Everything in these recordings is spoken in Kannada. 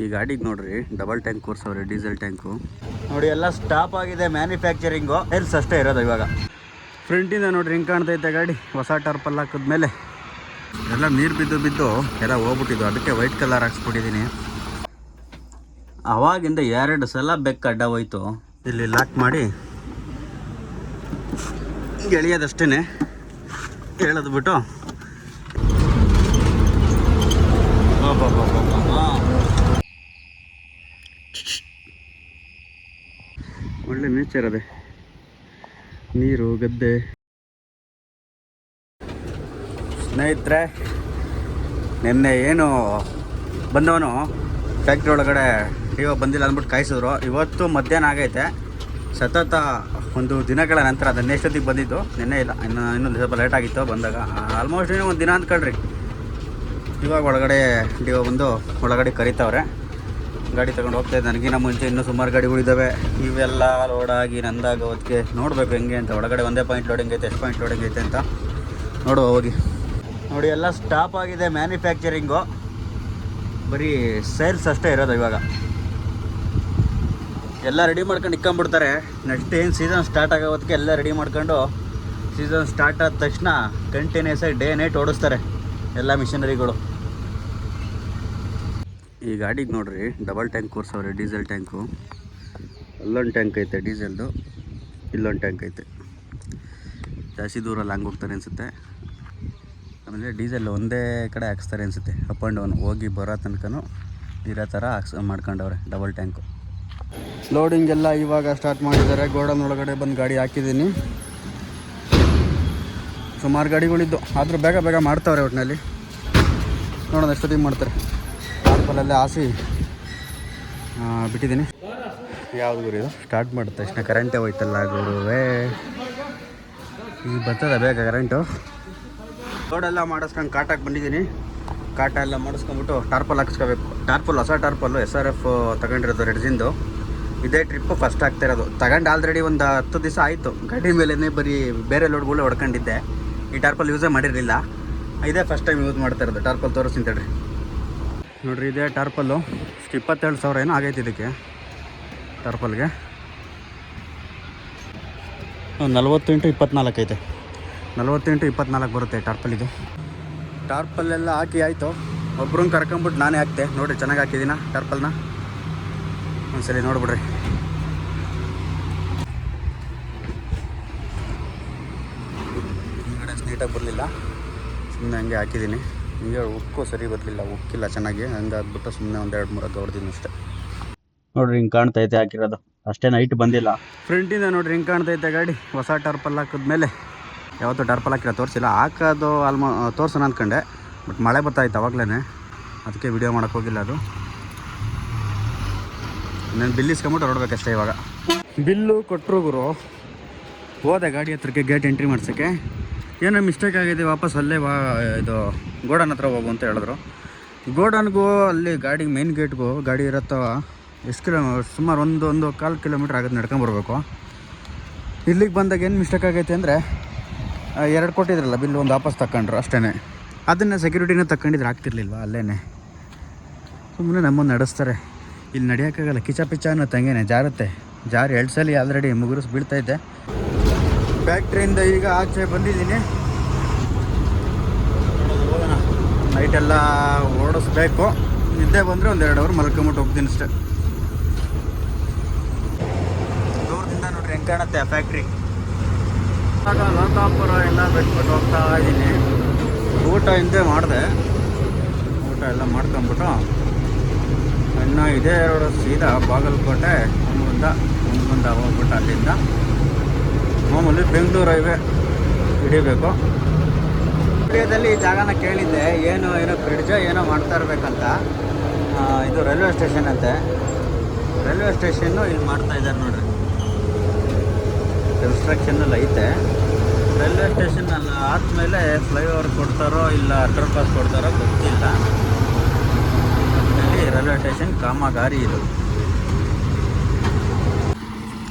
ಈ ಗಾಡಿಗೆ ನೋಡ್ರಿ ಡಬಲ್ ಟ್ಯಾಂಕ್ ಕೂರ್ಸವ್ರೆ ಡೀಸೆಲ್ ಟ್ಯಾಂಕು ನೋಡಿ ಎಲ್ಲ ಸ್ಟಾಪ್ ಆಗಿದೆ ಮ್ಯಾನುಫ್ಯಾಕ್ಚರಿಂಗು ಎಲ್ಸ್ ಅಷ್ಟೇ ಇರೋದು ಇವಾಗ. ಫ್ರಂಟಿಂದ ನೋಡ್ರಿ ಹಿಂಗೆ ಕಾಣ್ತೈತೆ ಗಾಡಿ ಹೊಸ ಟರ್ಪಲ್ ಹಾಕಿದ್ಮೇಲೆ. ಎಲ್ಲ ನೀರು ಬಿದ್ದು ಬಿದ್ದು ಎಲ್ಲ ಹೋಗ್ಬಿಟ್ಟಿದ್ದು ಅದಕ್ಕೆ ವೈಟ್ ಕಲರ್ ಹಾಕ್ಸ್ಬಿಟ್ಟಿದ್ದೀನಿ ಅವಾಗಿಂದ ಎರಡು ಸಲ ಬೆಕ್ಕ ಅಡ್ಡ ಹೋಯ್ತು. ಇಲ್ಲಿ ಲಾಕ್ ಮಾಡಿ. ಎಳೆಯೋದಷ್ಟೇ ಹೇಳೋದು ಅದೇ ನೀರು, ಗದ್ದೆ. ಸ್ನೇಹಿತರೆ, ನಿನ್ನೆ ಏನು ಬಂದವನು ಫ್ಯಾಕ್ಟ್ರಿ ಒಳಗಡೆ ಇವಾಗ ಬಂದಿಲ್ಲ ಅಂದ್ಬಿಟ್ಟು ಕಾಯಿಸಿದ್ರು. ಇವತ್ತು ಮಧ್ಯಾಹ್ನ ಆಗೈತೆ. ಸತತ ಒಂದು ದಿನಗಳ ನಂತರ ಅದನ್ನ ಎಷ್ಟೊತ್ತಿಗೆ ಬಂದಿದ್ದು ನಿನ್ನೆ ಇಲ್ಲ, ಇನ್ನು ಇನ್ನೊಂದು ಸ್ವಲ್ಪ ಲೇಟ್ ಆಗಿತ್ತು ಬಂದಾಗ. ಆಲ್ಮೋಸ್ಟ್ ಇನ್ನೂ ಒಂದು ದಿನ ಅಂದ್ಕೊಳ್ರಿ. ಇವಾಗ ಒಳಗಡೆ ಡಿಒ ಬಂದು ಒಳಗಡೆ ಕರಿತಾವ್ರೆ. ಗಾಡಿ ತಗೊಂಡು ಹೋಗ್ತಾ ಇದ್ದೆ ನನಗಿನ್ನ ಮುಂಚೆ ಇನ್ನೂ ಸುಮಾರು ಗಾಡಿಗಳಿದ್ದಾವೆ. ಇವೆಲ್ಲ ಲೋಡಾಗಿ ನಂದಾಗ ಅದಕ್ಕೆ ನೋಡಬೇಕು ಹೆಂಗೆ ಅಂತ. ಒಳಗಡೆ ಒಂದೇ ಪಾಯಿಂಟ್ ಲೋಡಿಂಗ್ ಐತೆ, ಎಷ್ಟು ಪಾಯಿಂಟ್ ಲೋಡಿಂಗ್ ಐತೆ ಅಂತ ನೋಡುವ ಹೋಗಿ. ನೋಡಿ, ಎಲ್ಲ ಸ್ಟಾಪ್ ಆಗಿದೆ ಮ್ಯಾನುಫ್ಯಾಕ್ಚರಿಂಗು ಬರೀ ಸೇಲ್ಸ್ ಅಷ್ಟೇ ಇರೋದು ಇವಾಗ. ಎಲ್ಲ ರೆಡಿ ಮಾಡ್ಕೊಂಡು ಇಕ್ಕೊಂಬಿಡ್ತಾರೆ ನೆಕ್ಸ್ಟ್ ಏನು ಸೀಸನ್ ಸ್ಟಾರ್ಟ್ ಆಗೋ ಹೊತ್ತಿಗೆ ಎಲ್ಲ ರೆಡಿ ಮಾಡ್ಕೊಂಡು ಸೀಸನ್ ಸ್ಟಾರ್ಟ್ ಆದ ತಕ್ಷಣ ಕಂಟಿನ್ಯೂಸ್ ಆಗಿ ಡೇ ನೈಟ್ ಓಡಿಸ್ತಾರೆ ಎಲ್ಲ ಮಿಷನರಿಗಳು ಈ ಗಾಡಿಗೆ ನೋಡ್ರಿ ಡಬಲ್ ಟ್ಯಾಂಕ್ ಕೂರ್ಸವ್ರೆ ಡೀಸೆಲ್ ಟ್ಯಾಂಕು ಅಲ್ಲೊಂದು ಟ್ಯಾಂಕ್ ಐತೆ ಡೀಸೆಲ್ದು ಇಲ್ಲೊಂದು ಟ್ಯಾಂಕ್ ಐತೆ. ಜಾಸ್ತಿ ದೂರ ಹಂಗೆ ಹೋಗ್ತಾರೆ ಅನಿಸುತ್ತೆ. ಆಮೇಲೆ ಡೀಸೆಲ್ ಒಂದೇ ಕಡೆ ಹಾಕ್ಸ್ತಾರೆ ಅನಿಸುತ್ತೆ ಅಪ್ ಆ್ಯಂಡ್ ಡೌನ್ ಹೋಗಿ ಬರೋ ತನಕನೂ ಇರೋ ಥರ ಹಾಕ್ಸ್, ಮಾಡ್ಕೊಂಡವ್ರೆ ಡಬಲ್ ಟ್ಯಾಂಕು ಲೋಡಿಂಗ್ ಎಲ್ಲ ಇವಾಗ ಸ್ಟಾರ್ಟ್ ಮಾಡಿದ್ದಾರೆ. ಗೋಡನ್ ಒಳಗಡೆ ಬಂದು ಗಾಡಿ ಹಾಕಿದ್ದೀನಿ. ಸುಮಾರು ಗಾಡಿಗಳಿದ್ದು, ಆದರೂ ಬೇಗ ಬೇಗ ಮಾಡ್ತಾವ್ರೆ ಒಟ್ಟಿನಲ್ಲಿ ನೋಡೋಣ ಎಷ್ಟೊತ್ತಿಗೆ ಮಾಡ್ತಾರೆ. ಟಾರ್ಪಲಲ್ಲೇ ಆಸಿ ಬಿಟ್ಟಿದ್ದೀನಿ. ಯಾವ್ದು ಗುರು ಇದು? ಸ್ಟಾರ್ಟ್ ಮಾಡಿದ ತಕ್ಷಣ ಕರೆಂಟೇ ಹೋಯ್ತಲ್ಲ ಗುರುವೇ. ಈಗ ಬರ್ತದ ಬೇಗ ಕರೆಂಟು ರೋಡೆಲ್ಲ ಮಾಡಿಸ್ಕೊಂಡು ಕಾಟಾಗಿ ಬಂದಿದ್ದೀನಿ. ಕಾಟ ಎಲ್ಲ ಮಾಡಿಸ್ಕೊಂಬಿಟ್ಟು ಟಾರ್ಪಲ್ ಹಾಕ್ಸ್ಕೋಬೇಕು. ಟಾರ್ಪಲ್ ಹೊಸ ಟಾರ್ಪಲ್ಲು ಎಸ್ ಆರ್ ಎಫ್ ತಗೊಂಡಿರೋದು ರೆಡ್ಜಿಂದು ಇದೇ ಟ್ರಿಪ್ಪು ಫಸ್ಟ್ ಆಗ್ತಿರೋದು ತಗೊಂಡು ಆಲ್ರೆಡಿ ಒಂದು ಹತ್ತು ದಿವಸ ಆಯಿತು. ಗಾಡಿ ಮೇಲೇ ಬರೀ ಬೇರೆ ಲೋಡ್ಗಳು ಹೊಡ್ಕೊಂಡಿದ್ದೆ. ಈ ಟಾರ್ಪಲ್ ಯೂಸೇ ಮಾಡಿರಲಿಲ್ಲ. ಇದೇ ಫಸ್ಟ್ ಟೈಮ್ ಯೂಸ್ ಮಾಡ್ತಾ ಇರೋದು. ಟಾರ್ಪಲ್ ತೋರಿಸ್ತೀನಿ ತಡ್ರಿ. ನೋಡ್ರಿ, ಇದೇ ಟಾರ್ಪಲ್ಲು. ಇಪ್ಪತ್ತೇಳು ಸಾವಿರ ಏನೋ ಆಗೈತೆ ಇದಕ್ಕೆ. ಟಾರ್ಪಲ್ಗೆ. ನಲ್ವತ್ತು ಇಂಟು ಇಪ್ಪತ್ನಾಲ್ಕು ಐತೆ. ನಲ್ವತ್ತು ಇಂಟು ಇಪ್ಪತ್ನಾಲ್ಕು ಬರುತ್ತೆ ಟಾರ್ಪಲಿಗೆ ಟಾರ್ಪಲ್ಲೆಲ್ಲ ಹಾಕಿ ಆಯಿತು. ಒಬ್ರನ್ನ ಕರ್ಕೊಂಬಿಟ್ಟು ನಾನೇ ಹಾಕ್ತೆ. ನೋಡಿರಿ, ಚೆನ್ನಾಗಿ ಹಾಕಿದ್ದೀನ ಟಾರ್ಪಲ್ನ? ಒಂದ್ಸಲಿ ನೋಡ್ಬಿಡ್ರಿ. ನೀಟಾಗಿ ಬರಲಿಲ್ಲ. ಸುಮ್ಮನೆ ಹಂಗೆ ಹಾಕಿದ್ದೀನಿ ಹಿಂಗೆ ಉಕ್ಕು ಸರಿ ಬರಲಿಲ್ಲ ಉಕ್ಕಿಲ್ಲ ಚೆನ್ನಾಗಿ. ಹಂಗೆ ಆಗ್ಬಿಟ್ಟು ಸುಮ್ಮನೆ ಒಂದು ಎರಡು ಮೂರು ಹೊಡೆದಿನಿ ಅಷ್ಟೇ. ನೋಡ್ರಿ ಹಿಂಗೆ ಕಾಣ್ತೈತೆ ಹಾಕಿರೋದು. ಅಷ್ಟೇ ನೈಟ್ ಬಂದಿಲ್ಲ. ಫ್ರಂಟಿಂದ ನೋಡ್ರಿ ಹಿಂಗೆ ಕಾಣ್ತೈತೆ ಗಾಡಿ. ಹೊಸ ಟರ್ಪಲ್ ಹಾಕಿದ್ಮೇಲೆ. ಯಾವತ್ತೂ ಟರ್ಪಲ್ ಹಾಕಿಲ್ಲ ತೋರಿಸಿಲ್ಲ. ಹಾಕೋದು ಆಲ್ಮೋ ತೋರ್ಸೋಣ ಅಂದ್ಕೊಂಡೆ ಬಟ್ ಮಳೆ ಬರ್ತಾಯಿತ್ತು ಅವಾಗಲೇ ಅದಕ್ಕೆ ವಿಡಿಯೋ ಮಾಡೋಕ್ಕೆ ಹೋಗಿಲ್ಲ ಅದು. ನಾನು ಬಿಲ್ ಇಸ್ಕೊಂಬಿಟ್ಟು ಹೊರಡ್ಬೇಕಷ್ಟೇ ಇವಾಗ. ಬಿಲ್ಲು ಕೊಟ್ಟರು ಗುರು. ಹೋದೆ ಗಾಡಿ ಹತ್ರಕ್ಕೆ ಗೇಟ್ ಎಂಟ್ರಿ ಮಾಡ್ಸೋಕ್ಕೆ. ಏನೋ ಮಿಸ್ಟೇಕ್ ಆಗಿದೆ, ವಾಪಸ್ ಅಲ್ಲೇ ವಾ ಇದು ಗೋಡನ್ ಹತ್ರ ಹೋಗು ಅಂತ ಹೇಳಿದ್ರು. ಗೋಡನ್ಗೂ ಅಲ್ಲಿ ಗಾಡಿ ಮೇನ್ ಗೇಟ್ಗೂ ಗಾಡಿ ಇರತ್ತವ, ಎಷ್ಟು ಕಿಲೋ, ಸುಮಾರು ಒಂದು ಒಂದು ಕಾಲು ಕಿಲೋಮೀಟ್ರ್ ಆಗುತ್ತೆ ನಡ್ಕೊಂಬರ್ಬೇಕು ಇಲ್ಲಿಗೆ ಬಂದಾಗ ಏನು ಮಿಸ್ಟೇಕ್ ಆಗೈತೆ ಅಂದರೆ ಎರಡು ಕೊಟ್ಟಿದ್ರಲ್ಲ, ಬಿಲ್ ಒಂದು ವಾಪಸ್ ತಗೊಂಡ್ರು ಅಷ್ಟೇ ಅದನ್ನು ಸೆಕ್ಯೂರಿಟಿನ ತಗೊಂಡಿದ್ರೆ ಆಗ್ತಿರ್ಲಿಲ್ವ ಅಲ್ಲೇ ಸುಮ್ಮನೆ ನಮ್ಮನ್ನು ನಡೆಸ್ತಾರೆ. ಇಲ್ಲಿ ನಡೆಯೋಕ್ಕಾಗಲ್ಲ ಕಿಚ ಪಿಚ ಅನ್ನೋ ತಂಗೇನೆ, ಜಾರುತ್ತೆ. ಜಾರಿ ಎರಡು ಸಲ ಆಲ್ರೆಡಿ ಮುಗುರಿಸ್ ಬೀಳ್ತೈತೆ ಫ್ಯಾಕ್ಟ್ರಿಯಿಂದ ಈಗ ಆಚೆ ಬಂದಿದ್ದೀನಿ. ನೈಟೆಲ್ಲ ಓಡಿಸ್ಬೇಕು. ನಿದ್ದೆ ಬಂದರೆ ಒಂದು ಎರಡು ಅವರ್ ಮಲ್ಕೊಂಬಿಟ್ಟು ಹೋಗ್ತೀನಿ ಅಷ್ಟೆ. ದೂರದಿಂದ ನೋಡ್ರಿ ಹೆಂಗೆ ಕಾಣುತ್ತೆ ಆ ಫ್ಯಾಕ್ಟ್ರಿ ಆಗ ಲೋಕಾಪುರ ಎಲ್ಲ ಬಿಟ್ಬಿಟ್ಟು ಹೋಗ್ತಾ ಇದ್ದೀನಿ. ಊಟ ಹಿಂದೆ ಮಾಡಿದೆ. ಊಟ ಎಲ್ಲ ಮಾಡ್ಕೊಂಬಿಟ್ಟು. ಇನ್ನು ಇದೇ ಎರಡು ಸೀದಾ ಬಾಗಲಕೋಟೆ ಮುಂದ ಮುಂದ ಹೋಗ್ಬಿಟ್ಟು ಅಲ್ಲಿಂದ. ಮಾಮೂಲಿ ಬೆಂಗಳೂರು ಹೈವೇ ಹಿಡಿಬೇಕು. ವಿಡಿಯೋದಲ್ಲಿ ಈ ಜಾಗನ ಕೇಳಿದ್ದೆ, ಏನು, ಏನೋ ಬ್ರಿಡ್ಜ್ ಏನೋ ಮಾಡ್ತಾ ಇರ್ಬೇಕಂತ. ಇದು ರೈಲ್ವೆ ಸ್ಟೇಷನ್ ಅಂತೆ. ರೈಲ್ವೆ ಸ್ಟೇಷನ್ನು ಇಲ್ಲಿ ಮಾಡ್ತಾ ಇದ್ದಾರೆ ನೋಡ್ರಿ. ಕನ್ಸ್ಟ್ರಕ್ಷನಲ್ಲಿ ಐತೆ. ರೈಲ್ವೆ ಸ್ಟೇಷನ್ ಅಲ್ಲ ಆದಮೇಲೆ ಫ್ಲೈಓವರ್ ಕೊಡ್ತಾರೋ ಇಲ್ಲ ಅಂಡರ್ ಪಾಸ್ ಕೊಡ್ತಾರೋ ಗೊತ್ತಿಲ್ಲ. ರೈಲ್ವೆ ಸ್ಟೇಷನ್ ಕಾಮಗಾರಿ ಇದು.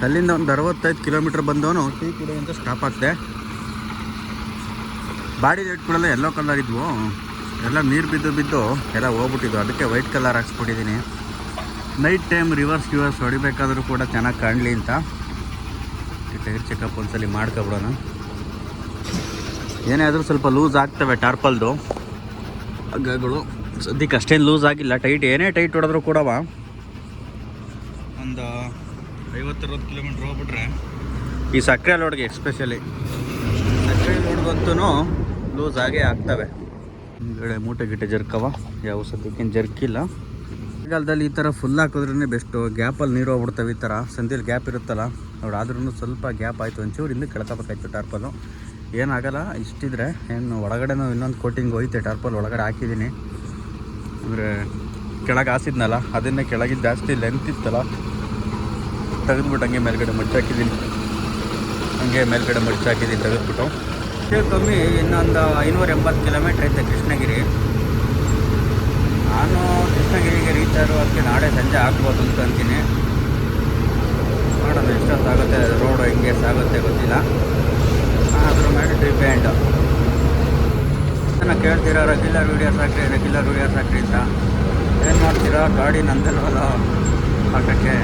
ಅಲ್ಲಿಂದ ಒಂದು ಅರವತ್ತೈದು ಕಿಲೋಮೀಟ್ರ್ ಬಂದವನು ಟೀ ಕುಡಿ ಅಂತ ಸ್ಟಾಪ್ ಆಗ್ತೆ ಬಾಡಿ ಲೈಟ್ಗಳೆಲ್ಲ ಎಲ್ಲೋ ಕಲರ್ ಇದ್ವು ಎಲ್ಲ ನೀರು ಬಿದ್ದು ಬಿದ್ದು ಎಲ್ಲ ಹೋಗ್ಬಿಟ್ಟಿದ್ವು. ಅದಕ್ಕೆ ವೈಟ್ ಕಲರ್ ಹಾಕ್ಸ್ಬಿಟ್ಟಿದ್ದೀನಿ. ನೈಟ್ ಟೈಮ್ ರಿವರ್ಸ್ ರಿವರ್ಸ್ ಹೊಡಿಬೇಕಾದ್ರೂ ಕೂಡ ಚೆನ್ನಾಗಿ ಕಾಣಲಿ ಅಂತ. ಟೈರ್ ಚೆಕಪ್ ಒಂದ್ಸಲಿ ಮಾಡ್ಕೊಬಿಡೋಣ. ಏನೇ ಆದರೂ ಸ್ವಲ್ಪ ಲೂಸ್ ಆಗ್ತವೆ ಟಾರ್ಪಲ್ದು. ಹಗ್ಗಗಳು. ಸದ್ಯಕ್ಕೆ ಅಷ್ಟೇನು ಲೂಸ್ ಆಗಿಲ್ಲ. ಟೈಟ್ ಏನೇ ಟೈಟ್ ಹೊಡೆದ್ರು ಕೂಡ ಒಂದು ಐವತ್ತರವತ್ತು ಕಿಲೋಮೀಟ್ರ್ ಹೋಗ್ಬಿಟ್ರೆ ಈ ಸಕ್ಕರೆ ಲೋಡ್ಗೆ ಎಸ್ಪೆಷಲಿ ಸಕ್ಕರೆ ಲೋಡ್ಗಂತೂ ಲೂಸ್ ಆಗೇ ಆಗ್ತವೆ. ಹಿಂದ್ಗಡೆ ಮೂಟೆ ಗಿಟ್ಟೆ ಜರ್ಕವ. ಯಾವ ಸದ್ಯಕ್ಕೇನು ಜರ್ಕಿಲ್ಲ. ಮಳೆಗಾಲದಲ್ಲಿ ಈ ಥರ ಫುಲ್ ಹಾಕಿದ್ರೇ ಬೆಸ್ಟು ಗ್ಯಾಪಲ್ಲಿ ನೀರು ಹೋಗ್ಬಿಡ್ತವೆ ಈ ಥರ. ಸಂಧಿಯಲ್ಲಿ ಗ್ಯಾಪ್ ಇರುತ್ತಲ್ಲ ನೋಡಿ ಆದ್ರೂ ಸ್ವಲ್ಪ ಗ್ಯಾಪ್ ಆಯಿತು ಒಂಚೂರು ಹಿಂದೆ ಕೆಳ್ಕೋಬೇಕಾಯ್ತು ಟಾರ್ಪಲ್ಲು ಏನಾಗಲ್ಲ, ಇಷ್ಟಿದ್ರೆ ಏನು, ಒಳಗಡೆನೂ ಇನ್ನೊಂದು ಕೋಟಿಂಗ್ ಹೋಯ್ತೆ ಟಾರ್ಪಲ್ ಒಳಗಡೆ ಹಾಕಿದ್ದೀನಿ. ಅಂದರೆ ಕೆಳಗೆ ಹಾಸಿದ್ನಲ್ಲ, ಅದನ್ನೇ ಕೆಳಗಿದ್ದು ಜಾಸ್ತಿ ಲೆಂತ್ ಇತ್ತಲ್ಲ ತೆಗೆದ್ಬಿಟ್ಟು ಹಂಗೆ ಮೇಲ್ಗಡೆ ಮಡ್ಚಾಕಿದ್ದೀನಿ ಹಂಗೆ ಮೇಲ್ಗಡೆ ಮಡ್ಚಾಕಿದ್ದೀನಿ ತೆಗೆದ್ಬಿಟ್ಟು. ಹೆಚ್ಚು ಕಮ್ಮಿ ಇನ್ನೊಂದು ಐನೂರ ಎಂಬತ್ತು ಕಿಲೋಮೀಟ್ರ್ ಐತೆ ಕೃಷ್ಣಗಿರಿ. ನಾನು ಕೃಷ್ಣಗಿರಿಗೆ ರೀಚ್ ಆಗಿರೋದಕ್ಕೆ ನಾಳೆ ಸಂಜೆ ಆಗ್ಬೋದು ಅಂತ ಅಂತೀನಿ. ನೋಡೋಣ ಎಷ್ಟೊತ್ತಾಗುತ್ತೆ, ರೋಡು ಹೆಂಗೆ ಸಾಗುತ್ತೆ ಗೊತ್ತಿಲ್ಲ. ಅದ್ರ ಮೇಲೆ ಡಿಪೆಂಡ್ ನಾನು ಕೇಳ್ತೀರಾ ರೆಗ್ಯುಲರ್ ವೀಡಿಯೋಸ್ ಹಾಕ್ರಿ ರೆಗ್ಯುಲರ್ ವೀಡಿಯೋಸ್ ಹಾಕ್ರಿ ಅಂತ. ಏನು ಮಾಡ್ತೀರಾ? ಗಾಡಿ ನಂದಲ್ವಲ್ಲ. ಹಾಕೋಕ್ಕೆ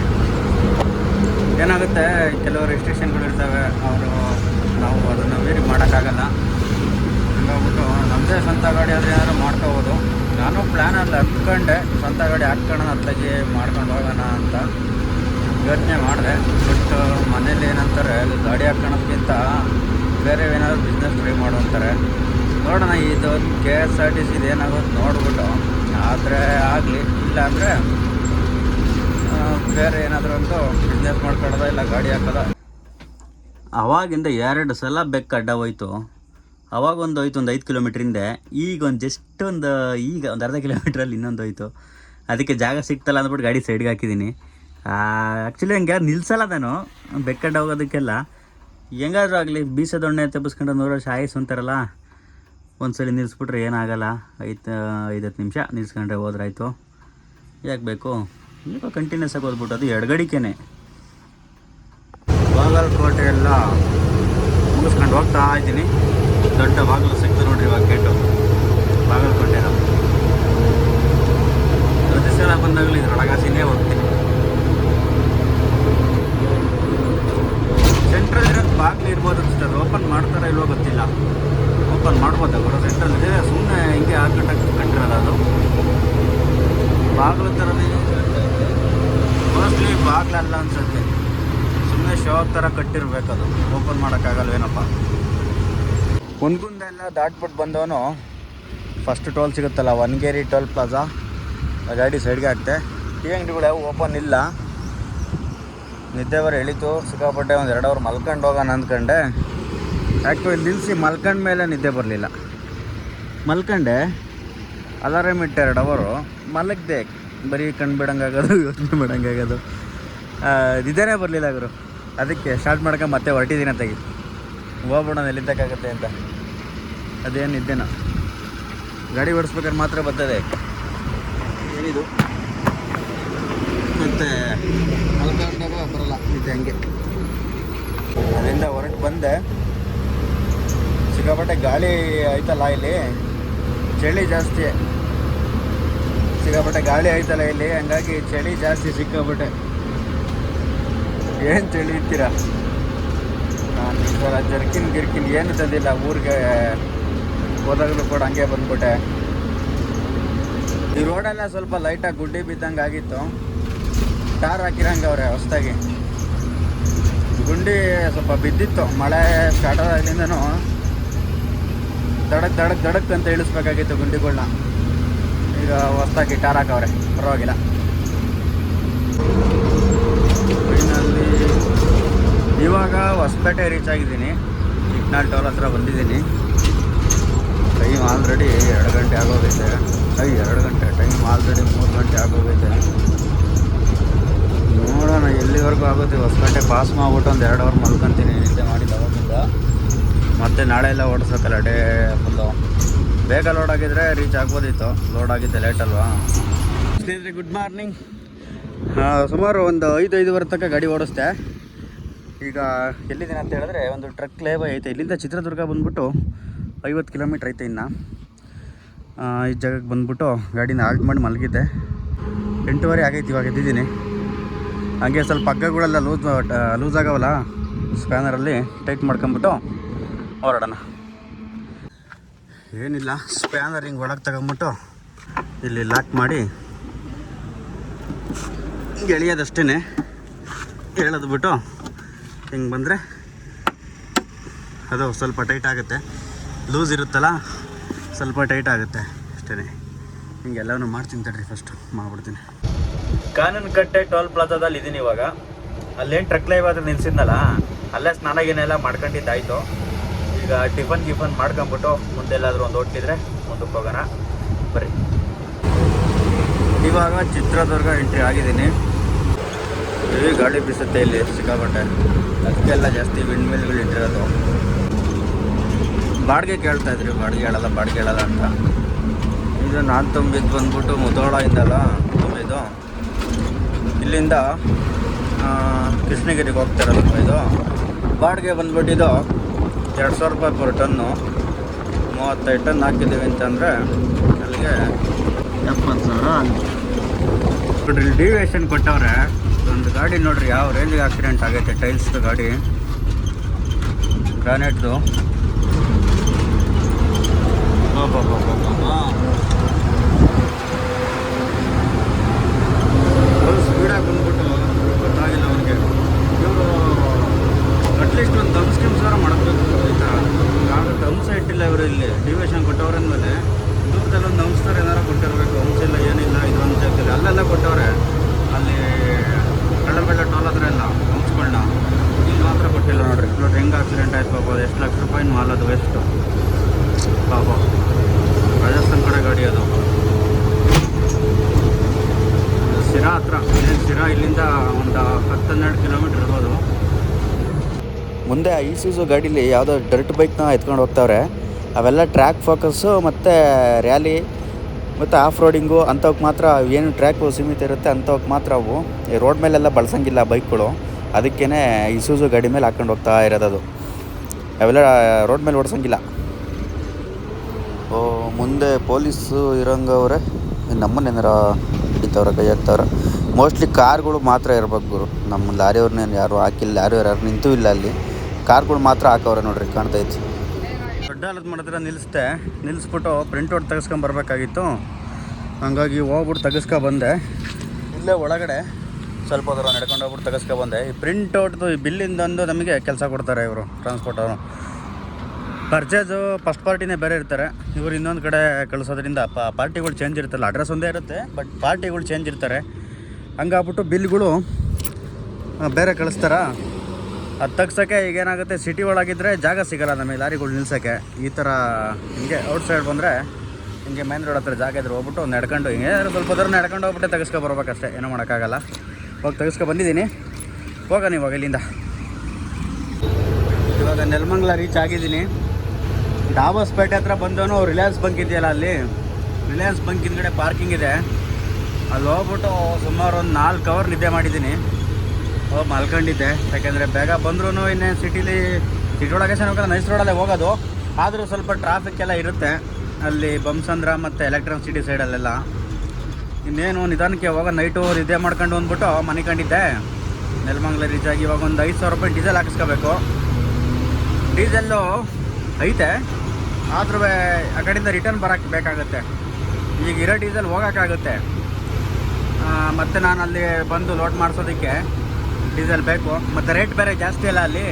ಏನಾಗುತ್ತೆ, ಕೆಲವು ರೆಸ್ಟ್ರಿಕ್ಷನ್ಗಳು ಇರ್ತವೆ, ಅವರು ನಾವು ಅದನ್ನು ವೇರಿ ಮಾಡೋಕ್ಕಾಗಲ್ಲ. ಹಂಗಾಗ್ಬಿಟ್ಟು ನಮ್ಮದೇ ಸ್ವಂತ ಗಾಡಿ ಆದರೆ ಏನಾದರೂ ಮಾಡ್ಕೋಬೋದು. ನಾನು ಪ್ಲ್ಯಾನಲ್ಲಿ ಹತ್ಕೊಂಡೆ, ಸ್ವಂತ ಗಾಡಿ ಹಾಕ್ಕೊಂಡು ಹತ್ತಾಗಿ ಮಾಡ್ಕೊಂಡು ಹೋಗೋಣ ಅಂತ ಯೋಚನೆ ಮಾಡಿದೆ. ಬಟ್ ಮನೇಲಿ ಏನಂತಾರೆ ಗಾಡಿ ಹಾಕ್ಕೊಳೋದಕ್ಕಿಂತ ಬೇರೆ ಏನಾದರೂ ಬಿಸ್ನೆಸ್ ಟ್ರೈ ಮಾಡು ಅಂತಾರೆ. ನೋಡೋಣ, ಇದು K S R T C ಏನಾಗೋದು ನೋಡ್ಬಿಟ್ಟು. ಆದರೆ ಆಗಲಿ, ಇಲ್ಲ ಅಂದರೆ ಬೇರೆ ಏನಾದರೂ ಒಂದು ಬಿಸ್ನೆಸ್ ಮಾಡ್ಕೊಳ್ಳೋದ ಇಲ್ಲ ಗಾಡಿ ಹಾಕೋದ? ಅವಾಗಿಂದ ಎರಡು ಸಲ ಬೆಕ್ಕ ಅಡ್ಡ ಹೋಯ್ತು. ಅವಾಗ ಒಂದು ಹೋಯ್ತು ಒಂದು ಐದು ಹಿಂದೆ. ಈಗ ಒಂದು ಜಸ್ಟ್ ಒಂದು, ಈಗ ಒಂದು ಅರ್ಧ ಕಿಲೋಮೀಟ್ರಲ್ಲಿ ಇನ್ನೊಂದು ಹೋಯ್ತು. ಅದಕ್ಕೆ ಜಾಗ ಸಿಗ್ತಲ್ಲ ಅಂದ್ಬಿಟ್ಟು ಗಾಡಿ ಸೈಡ್ಗೆ ಹಾಕಿದ್ದೀನಿ ಆ್ಯಕ್ಚುಲಿ ಹಂಗೆ ನಿಲ್ಸಲ್ಲ ನಾನು ಬೆಕ್ಕಡ್ಡ ಹೋಗೋದಕ್ಕೆಲ್ಲ. ಹೆಂಗಾದ್ರೂ ಆಗಲಿ, ಬೀಸದೊಣ್ಣೆ ತೆಪ್ಪಿಸ್ಕೊಂಡು ನೂರು ವರ್ಷ ಆಯಸ್ಸು ಅಂತಾರಲ್ಲ. ಒಂದ್ಸಲಿ ನಿಲ್ಲಿಸ್ಬಿಟ್ರೆ ಏನಾಗಲ್ಲ. ಐದು ಐದು ನಿಮಿಷ ನಿಲ್ಸ್ಕೊಂಡ್ರೆ ಹೋದ್ರಾಯ್ತು. ಯಾಕೆ ಬೇಕು? ಈಗ ಕಂಟಿನ್ಯೂಸ್ ಆಗಿ ಓದ್ಬಿಟ್ಟು, ಅದು ಎಡಗಡಿಕೆನೆ. ಬಾಗಲಕೋಟೆ ಎಲ್ಲ ಮುಗಿಸ್ಕೊಂಡು ಹೋಗ್ತಾ ಇದ್ದೀನಿ. ದೊಡ್ಡ ಬಾಗಿಲು ಸಿಕ್ತು ನೋಡ್ರಿ ಇವಾಗ ಗೇಟು ಬಾಗಲ್ಕೋಟೆ ಪ್ರತಿ ಸಲ ಬಂದಾಗಲೂ ಇದ್ರೊಳಗಾಸಿನೇ ಹೋಗ್ತೀನಿ ಸೆಂಟ್ರಲ್ ಇರೋದು ಬಾಗಿಲು ಇರ್ಬೋದು ಅನ್ಸುತ್ತೆ ಅದು ಓಪನ್ ಮಾಡ್ತಾರೋ ಇಲ್ವೋ ಗೊತ್ತಿಲ್ಲ ಓಪನ್ ಮಾಡ್ಬೋದಾ ಬರೋ ಸೆಂಟ್ರಲ್ ಇದೆ ಸುಮ್ಮನೆ ಹಿಂಗೆ ಹಾಕೊಂಡು ಕಟ್ಟಿರಲ್ಲ ಅದು ಬಾಗಿಲು ಥರನೇ ಮೋಸ್ಟ್ಲಿ ಬಾಗಿಲಲ್ಲ ಅನ್ಸುತ್ತೆ ಸುಮ್ಮನೆ ಶೋ ಥರ ಕಟ್ಟಿರ್ಬೇಕದು. ಓಪನ್ ಮಾಡೋಕ್ಕಾಗಲ್ವೇನಪ್ಪ? ಕುಂದೆಲ್ಲ ದಾಟ್ಬಿಟ್ಟು ಬಂದವನು ಫಸ್ಟ್ ಟೋಲ್ ಸಿಗುತ್ತಲ್ಲ ಒನ್ಗೇರಿ ಟೋಲ್ ಪ್ಲಾಜಾ ಗಾಡಿ ಸೈಡ್ಗೆ ಹಾಕ್ತೆ. ಟೀ ಅಂಗಡಿಗಳು ಯಾವ ಓಪನ್ ಇಲ್ಲ. ನಿದ್ದೆ ಎಳಿತು, ಸಿಕ್ಕಾಪಟ್ಟೆ ಒಂದು ಎರಡು ಅವರ್ ಮಲ್ಕೊಂಡು ಹೋಗೋಣ ಅಂದ್ಕೊಂಡೆ. ಆ್ಯಕ್ಚುಲಿ ನಿಲ್ಲಿಸಿ ಮಲ್ಕೊಂಡ ಮೇಲೆ ನಿದ್ದೆ ಬರಲಿಲ್ಲ. ಮಲ್ಕೊಂಡೆ ಅಲಾರಾಮ್ ಇಟ್ಟೆ ಎರಡು ಅವರು ಮಲಗ್ದೆ. ಬರೀ ಕಣ್ಣು ಬಿಡಂಗಾಗೋದು, ಯೋಚನೆ ಬಿಡಂಗಾಗೋದು. ನಿದ್ದೆನೇ ಬರಲಿಲ್ಲ ಗುರು. ಅದಕ್ಕೆ ಸ್ಟಾರ್ಟ್ ಮಾಡ್ಕೊಂಡು ಮತ್ತೆ ಹೊರಟಿದ್ದೀನಿ ತೆಗಿ ಹೋಗ್ಬೋಣ ಎಲ್ಲಿದ್ದಕ್ಕಾಗತ್ತೆ ಅಂತ. ಅದೇನು ಇದ್ದೇನ. ಗಾಡಿ ಓಡಿಸ್ಬೇಕಾದ್ರೆ ಮಾತ್ರ ಬರ್ತದೆ. ಏನಿದು? ಮತ್ತು ಬರಲ್ಲ. ನಿದ್ದೆ ಹಂಗೆ. ಅಲ್ಲಿಂದ ಹೊರಟು ಬಂದೆ. ಸಿಕ್ಕಾಪಟ್ಟೆ ಗಾಳಿ ಆಯ್ತಲ್ಲ ಇಲ್ಲಿ? ಚಳಿ ಜಾಸ್ತಿ. ಸಿಕ್ಕಾಪಟ್ಟೆ ಗಾಳಿ ಆಯ್ತಲ್ಲ ಇಲ್ಲಿ? ಹಂಗಾಗಿ ಚಳಿ ಜಾಸ್ತಿ ಸಿಕ್ಕಾಪಟ್ಟೆ. ಏನು ತಿಳಿಯುತ್ತೀರ ನಾನು ಸಲ ಜರ್ಕಿನ್ ಗಿರ್ಕಿನ್ ಏನು ತಂದಿಲ್ಲ, ಊರಿಗೆ ಹೋದಾಗಲೂ ಕೂಡ ಹಂಗೆ ಬಂದ್ಬಿಟ್ಟೆ. ಈ ರೋಡೆಲ್ಲ ಸ್ವಲ್ಪ ಲೈಟಾಗಿ ಗುಡ್ಡಿ ಬಿದ್ದಂಗೆ ಆಗಿತ್ತು. ಟಾರ್ ಹಾಕಿರಂಗೆ ಅವ್ರೆ ಹೊಸ್ದಾಗಿ. ಗುಂಡಿ ಸ್ವಲ್ಪ ಬಿದ್ದಿತ್ತು, ಮಳೆ ಸ್ಟಾರ್ಟ್ ದಡಕ್ ದಡಕ್ ದಡಕ್ ಅಂತ ಇಳಿಸ್ಬೇಕಾಗಿತ್ತು ಗುಂಡಿಗಳನ್ನ ಈಗ ಹೊಸ್ದಾಗಿ ಟಾರ್ ಹಾಕವ್ರೆ, ಪರವಾಗಿಲ್ಲ. ಇವಾಗ ಹೊಸಪೇಟೆ ರೀಚ್ ಆಗಿದ್ದೀನಿ. ಇಟ್ನಾಳ್ ಟೋಲ್ ಹತ್ರ ಬಂದಿದ್ದೀನಿ. ಟೈಮ್ ಆಲ್ರೆಡಿ ಎರಡು ಗಂಟೆ ಆಗೋಗೈತೆ. ಐ, ಎರಡು ಗಂಟೆ. ಟೈಮ್ ಆಲ್ರೆಡಿ ಮೂರು ಗಂಟೆ ಆಗೋಗೈತೆ. ನೋಡೋಣ, ಎಲ್ಲಿವರೆಗೂ ಆಗುತ್ತೆ. ಹೊಸಪೇಟೆ ಪಾಸ್ ಮಾಡ್ಬಿಟ್ಟು ಒಂದು ಎರಡು ಅವರ್ ಮಲ್ಕೊತೀನಿ ನಿದ್ದೆ ಮಾಡಿದ್ದು ಅವಾಗಿಂದ. ಮತ್ತೆ ನಾಳೆ ಎಲ್ಲ ಓಡಿಸ್ಬೇಕಲ್ಲ ಡೇ ಫುಲ್ಲು ಬೇಗ ಲೋಡ್ ಆಗಿದ್ರೆ ರೀಚ್ ಆಗ್ಬೋದಿತ್ತು. ಲೋಡ್ ಆಗಿದ್ದೆ ಲೇಟ್ ಅಲ್ವಾ? ಗುಡ್ ಮಾರ್ನಿಂಗ್ ಸುಮಾರು ಒಂದು ಐದು, ಐದುವರೆ ತನಕ ಗಾಡಿ ಓಡಿಸ್ದೆ. ಈಗ ಎಲ್ಲಿದ್ದೀನಿ ಅಂತ ಹೇಳಿದ್ರೆ ಒಂದು ಟ್ರಕ್ ಲೇಬ ಐತೆ. ಇಲ್ಲಿಂದ ಚಿತ್ರದುರ್ಗ ಬಂದ್ಬಿಟ್ಟು ಐವತ್ತು ಕಿಲೋಮೀಟ್ರ್ ಐತೆ ಇನ್ನು. ಈ ಜಾಗಕ್ಕೆ ಬಂದ್ಬಿಟ್ಟು ಗಾಡಿನ ಆಲ್ಟ್ ಮಾಡಿ ಮಲಗಿದ್ದೆ ಎಂಟೂವರೆ ಆಗೈತೆ ಇವಾಗ ಎದ್ದಿದ್ದೀನಿ. ಹಾಗೆ ಸ್ವಲ್ಪ ಹಗ್ಗಗಳೆಲ್ಲ ಲೂಸ್ ಲೂಸ್ ಆಗವಲ್ಲ? ಸ್ಪ್ಯಾನರಲ್ಲಿ ಟೈಟ್ ಮಾಡ್ಕೊಂಬಿಟ್ಟು ಹೊರಡೋಣ. ಏನಿಲ್ಲ ಸ್ಪ್ಯಾನರ್ ಹಿಂಗೆ ಒಳಗೆ ತಗೊಂಬಿಟ್ಟು ಇಲ್ಲಿ ಲಾಕ್ ಮಾಡಿ ಹಿಂಗೆ ಎಳೆದು ಬಿಟ್ಟು ಹಿಂಗೆ ಬಂದರೆ? ಅದು ಸ್ವಲ್ಪ ಟೈಟ್ ಆಗುತ್ತೆ. ಲೂಸ್ ಇರುತ್ತಲ್ಲ, ಸ್ವಲ್ಪ ಟೈಟ್ ಆಗುತ್ತೆ. ಅಷ್ಟೇ ಹಿಂಗೆಲ್ಲವೂ ಮಾಡ್ತೀನಿ ತಡ್ರಿ ಫಸ್ಟು ಮಾಡ್ಬಿಡ್ತೀನಿ. ಕಾನೂನು ಕಟ್ಟೆ ಟೋಲ್ ಪ್ಲಾಜಾದಲ್ಲಿ ಇದ್ದೀನಿ ಇವಾಗ. ಅಲ್ಲೇನು ಟ್ರಕ್ ಲೈವ್ ಆದ್ರೆ ನಿಲ್ಸಿದ್ನಲ್ಲ, ಅಲ್ಲೇ ಸ್ನಾನ ಮಾಡ್ಕೊಂಡಿದ್ದಾಯಿತು. ಈಗ ಟಿಫನ್ ಗಿಫನ್ ಮಾಡ್ಕೊಂಬಿಟ್ಟು ಮುಂದೆಲ್ಲಾದರೂ ಒಂದು ಹೋಟ್ಲಿದ್ರೆ ಮುಂದಕ್ಕೆ ಹೋಗೋಣ. ಬರ್ರಿ. ಇವಾಗ ಚಿತ್ರದುರ್ಗ ಎಂಟ್ರಿ ಆಗಿದ್ದೀನಿ. ಈ ಗಾಳಿ ಬೀಸುತ್ತೆ ಇಲ್ಲಿ ಸಿಕ್ಕಾಪಟ್ಟೆ. ಅದಕ್ಕೆಲ್ಲ ಜಾಸ್ತಿ ವಿಂಡ್ ಮಿಲ್ಗಳು ಇಟ್ಟಿರೋದು. ಬಾಡಿಗೆ ಕೇಳ್ತಾ ಇದ್ರಿ, ಬಾಡಿಗೆ ಹೇಳಲ್ಲ ಬಾಡಿಗೆ ಹೇಳಲ್ಲ ಅಂತ. ಇದು ನಾನು ತುಂಬಿದ್ದು ಬಂದ್ಬಿಟ್ಟು ಮುದೋಳದಿಂದಲ್ಲ ತುಂಬಿದ್ದು. ಇಲ್ಲಿಂದ ಕೃಷ್ಣಗಿರಿಗೆ ಹೋಗ್ತಿರೋದು ಇದು. ಬಾಡಿಗೆ ಬಂದ್ಬಿಟ್ಟಿದ್ದು ಎರಡು ಸಾವಿರ ರೂಪಾಯಿ ಪರ್ ಟನ್ನು. ಮೂವತ್ತೈದು ಟನ್ ಹಾಕಿದ್ದೀವಿ ಅಂತಂದರೆ, ಅಲ್ಲಿಗೆ ಎಪ್ಪತ್ತು ಸಾವಿರ ಡಿವಿಯೇಷನ್ ಕೊಟ್ಟವ್ರೆ ಒಂದು ಗಾಡಿ ನೋಡ್ರಿ, ಯಾವ ರೇಂಜಿಗೆ ಆಕ್ಸಿಡೆಂಟ್ ಆಗೈತೆ ಟೈಲ್ಸ್ದು ಗಾಡಿ. ಗ್ರಾನೈಟ್ದು ಸ್ಪೀಡಾಗಿ ಬಂದ್ಬಿಟ್ಟು ಗೊತ್ತಾಗಿಲ್ಲ ಅವರಿಗೆ ಇವರು ಅಟ್ಲೀಸ್ಟ್ ಒಂದು ದಮ್ ಸ್ಕೀಮ್ಸ್ ಥರ ಮಾಡಬೇಕು ಈ ಥರ ಯಾವ ದಮ್ಸ ಇಟ್ಟಿಲ್ಲ ಇವರು ಇಲ್ಲಿ ಡಿವೇಶನ್ ಕೊಟ್ಟವ್ರೆ ಅಂದಮೇಲೆ ದೂರದಲ್ಲಿ ಒಂದು ದಂಸ್ತಾರೆ ಏನಾರು ಕೊಟ್ಟಿರ್ಬೇಕು ಹಂಸ ಇಲ್ಲ, ಏನಿಲ್ಲ, ಇದು ಅಂತ ಹೇಳ್ತಾರೆ ಅಲ್ಲೆಲ್ಲ ಕೊಟ್ಟವ್ರೆ. ಅಲ್ಲಿ ಬೆಳ್ಳ ಬೆಳ್ಳ ಟೋಲ್ ಹತ್ರ ಎಲ್ಲ ಹಂಚ್ಗಳನ್ನ ಇಲ್ಲಿ ಮಾತ್ರ ಕೊಟ್ಟಿಲ್ಲ ನೋಡ್ರಿ. ನೋಡ್ರಿ, ಹೆಂಗೆ ಆಕ್ಸಿಡೆಂಟ್ ಆಯ್ತು ಪಾಪ, ಎಷ್ಟು ಲಕ್ಷ ರೂಪಾಯಿ ಮಾಲ್ ಅದು ವೇಸ್ಟು ಪಾಪ. ರಾಜಸ್ಥಾನ್ ಕಡೆ ಗಾಡಿ ಅದು. ಸಿರಾ ಹತ್ರ ಸಿರಾ ಇಲ್ಲಿಂದ ಒಂದು ಹತ್ತು ಹನ್ನೆರಡು ಕಿಲೋಮೀಟ್ರ್ ಇರ್ಬೋದು. ಮುಂದೆ ಐಸೂಸು ಗಾಡೀಲಿ ಯಾವುದೋ ಡರ್ಟ್ ಬೈಕ್ನ ಎತ್ಕೊಂಡು ಹೋಗ್ತಾವ್ರೆ. ಅವೆಲ್ಲ ಟ್ರ್ಯಾಕ್ ಫೋಕಸ್ಸು ಮತ್ತು ರ್ಯಾಲಿ ಮತ್ತು ಆಫ್ ರೋಡಿಂಗು ಅಂಥವಕ್ಕೆ ಮಾತ್ರ ಏನು ಟ್ರ್ಯಾಕು ಸೀಮಿತ ಇರುತ್ತೆ ಅಂಥವಕ್ಕೆ ಮಾತ್ರ ಅವು. ಈ ರೋಡ್ ಮೇಲೆಲ್ಲ ಬಳಸಂಗಿಲ್ಲ ಬೈಕ್ಗಳು. ಅದಕ್ಕೇ ಇಸೂಸು ಗಾಡಿ ಮೇಲೆ ಹಾಕ್ಕೊಂಡು ಹೋಗ್ತಾ ಇರೋದು ಅದು ಅವೆಲ್ಲ ರೋಡ್ ಮೇಲೆ ಓಡಿಸಂಗಿಲ್ಲ. ಓ, ಮುಂದೆ ಪೊಲೀಸು ಇರೋಂಗವ್ರೆ ನಮ್ಮನ್ನೇನಾರ ಹಿಡಿತವ್ರೆ, ಕೈ ಹಾಕ್ತವ್ರೆ? ಮೋಸ್ಟ್ಲಿ ಕಾರ್ಗಳು ಮಾತ್ರ ಇರ್ಬೇಕು ಗುರು. ನಮ್ಮ ಲಾರಿಯವ್ರನ್ನೇನು ಯಾರು ಹಾಕಿಲ್ಲ, ಯಾರು ಯಾರು ನಿಂತೂ ಇಲ್ಲ ಅಲ್ಲಿ. ಕಾರ್ಗಳು ಮಾತ್ರ ಹಾಕವ್ರೆ ನೋಡ್ರಿ ಕಾಣ್ತೈತಿ ದೊಡ್ಡ ಮಾಡಿದ್ರೆ ನಿಲ್ಲಿಸ್ದೆ, ನಿಲ್ಲಿಸ್ಬಿಟ್ಟು ಪ್ರಿಂಟೌಟ್ ತೆಗೆಸ್ಕೊಂಡ್ ಬರಬೇಕಾಗಿತ್ತು. ಹಂಗಾಗಿ ಹೋಗ್ಬಿಟ್ಟು ತೆಗೆಸ್ಕೊ ಬಂದೆ. ಇಲ್ಲೇ ಒಳಗಡೆ ಸ್ವಲ್ಪ ದೂರ ನಡ್ಕೊಂಡು ಹೋಗ್ಬಿಟ್ಟು ತೆಗೆಸ್ಕೊ ಬಂದೆ. ಈ ಪ್ರಿಂಟೌಟ್ದು ಈ ಬಿಲ್ಲಿಂದಂದು ನಮಗೆ ಕೆಲಸ ಕೊಡ್ತಾರೆ ಇವರು ಟ್ರಾನ್ಸ್ಪೋರ್ಟ್ ಅವರು. ಪರ್ಚೇಸು ಫಸ್ಟ್ ಪಾರ್ಟಿನೇ ಬೇರೆ ಇರ್ತಾರೆ. ಇವರು ಇನ್ನೊಂದು ಕಡೆ ಕಳಿಸೋದ್ರಿಂದ ಪಾರ್ಟಿಗಳು ಚೇಂಜ್ ಇರ್ತಲ್ಲ ಅಡ್ರೆಸ್ ಒಂದೇ ಇರುತ್ತೆ ಬಟ್ ಪಾರ್ಟಿಗಳು ಚೇಂಜ್ ಇರ್ತಾರೆ. ಹಂಗಾಗ್ಬಿಟ್ಟು ಬಿಲ್ಗಳು, ಬೇರೆ ಕಳಿಸ್ತಾರ? ಅದು ತೆಗ್ಸೋಕ್ಕೆ ಈಗ ಏನಾಗುತ್ತೆ ಸಿಟಿ ಒಳಗಿದ್ರೆ ಜಾಗ ಸಿಗಲ್ಲ ನಮಗೆ ಲಾರಿಗಳು ನಿಲ್ಸೋಕ್ಕೆ. ಈ ಥರ ಹಿಂಗೆ ಔಟ್ ಸೈಡ್ ಬಂದರೆ ಹಿಂಗೆ ಮೇನ್ ರೋಡ್ ಹತ್ರ ಜಾಗ ಇದ್ರೆ ಹೋಗ್ಬಿಟ್ಟು ನಡ್ಕೊಂಡು ಹಿಂಗೆ ಸ್ವಲ್ಪ ದೂರ ನಡ್ಕೊಂಡು ಹೋಗ್ಬಿಟ್ಟೆ ತೆಗೆಸ್ಕೊ ಬರ್ಬೇಕಷ್ಟೇ. ಏನೂ ಮಾಡೋಕ್ಕಾಗಲ್ಲ. ಹೋಗಿ ತೆಗೆಸ್ಕೊ ಬಂದಿದ್ದೀನಿ. ಹೋಗೋಣ ಇವಾಗ ಇಲ್ಲಿಂದ. ಇವಾಗ ನೆಲಮಂಗ್ಲ ರೀಚ್ ಆಗಿದ್ದೀನಿ. ಡಾಬಸ್ಪೇಟೆ ಹತ್ರ ಬಂದವನು ರಿಲಯನ್ಸ್ ಬಂಕ್ ಇದೆಯಲ್ಲ ಅಲ್ಲಿ? ರಿಲಯನ್ಸ್ ಬಂಕ್ ಹಿಂದ್ಗಡೆ ಪಾರ್ಕಿಂಗ್ ಇದೆ. ಅಲ್ಲಿ ಹೋಗ್ಬಿಟ್ಟು ಸುಮಾರು ಒಂದು ನಾಲ್ಕು ಅವರ್ ನಿದ್ದೆ ಮಾಡಿದ್ದೀನಿ. ಮಲ್ಕೊಂಡಿದ್ದೆ. ಯಾಕೆಂದರೆ ಬೇಗ ಬಂದ್ರೂ ಇನ್ನೇನು ಸಿಟಿಲಿ, ಸಿಟಿ ಒಳಗೆ ಚೆನ್ನಾಗಿ ನೈಸ್ ರೋಡಲ್ಲೇ ಹೋಗೋದು. ಆದರೂ ಸ್ವಲ್ಪ ಟ್ರಾಫಿಕ್ ಎಲ್ಲ ಇರುತ್ತೆ. ಅಲ್ಲಿ ಬಂಸಂದ್ರ ಮತ್ತು ಎಲೆಕ್ಟ್ರಾನಿಕ್ ಸಿಟಿ ಸೈಡಲ್ಲೆಲ್ಲ ಇನ್ನೇನು ನಿಧಾನಕ್ಕೆ ಹೋಗೋ ನೈಟು ನಿದ್ದೆ ಮಾಡ್ಕೊಂಡು ಬಂದ್ಬಿಟ್ಟು ಮನೆ ಕಂಡಿದ್ದೆ. ನೆಲಮಂಗ್ಲ ರೀಚ್ ಆಗಿ ಇವಾಗ ಒಂದು ಐದು ಸಾವಿರ ರೂಪಾಯಿ ಡೀಸೆಲ್ ಹಾಕಿಸ್ಕೋಬೇಕು. ಡೀಸೆಲ್ಲು ಐತೆ. ಆದ್ರೂ ಆ ಕಡೆಯಿಂದ ರಿಟರ್ನ್ ಬರೋಕ್ಕೆ ಬೇಕಾಗುತ್ತೆ. ಈಗ ಇರೋ ಡೀಸೆಲ್ ಹೋಗೋಕ್ಕಾಗುತ್ತೆ. ಮತ್ತು ನಾನು ಅಲ್ಲಿ ಬಂದು ಲೋಡ್ ಮಾಡಿಸೋದಕ್ಕೆ. ಡೀಸೆಲ್ ಬೇಕು. ಮತ್ತು ರೇಟ್ ಬೇರೆ ಜಾಸ್ತಿ ಅಲ್ಲ ಅಲ್ಲಿ.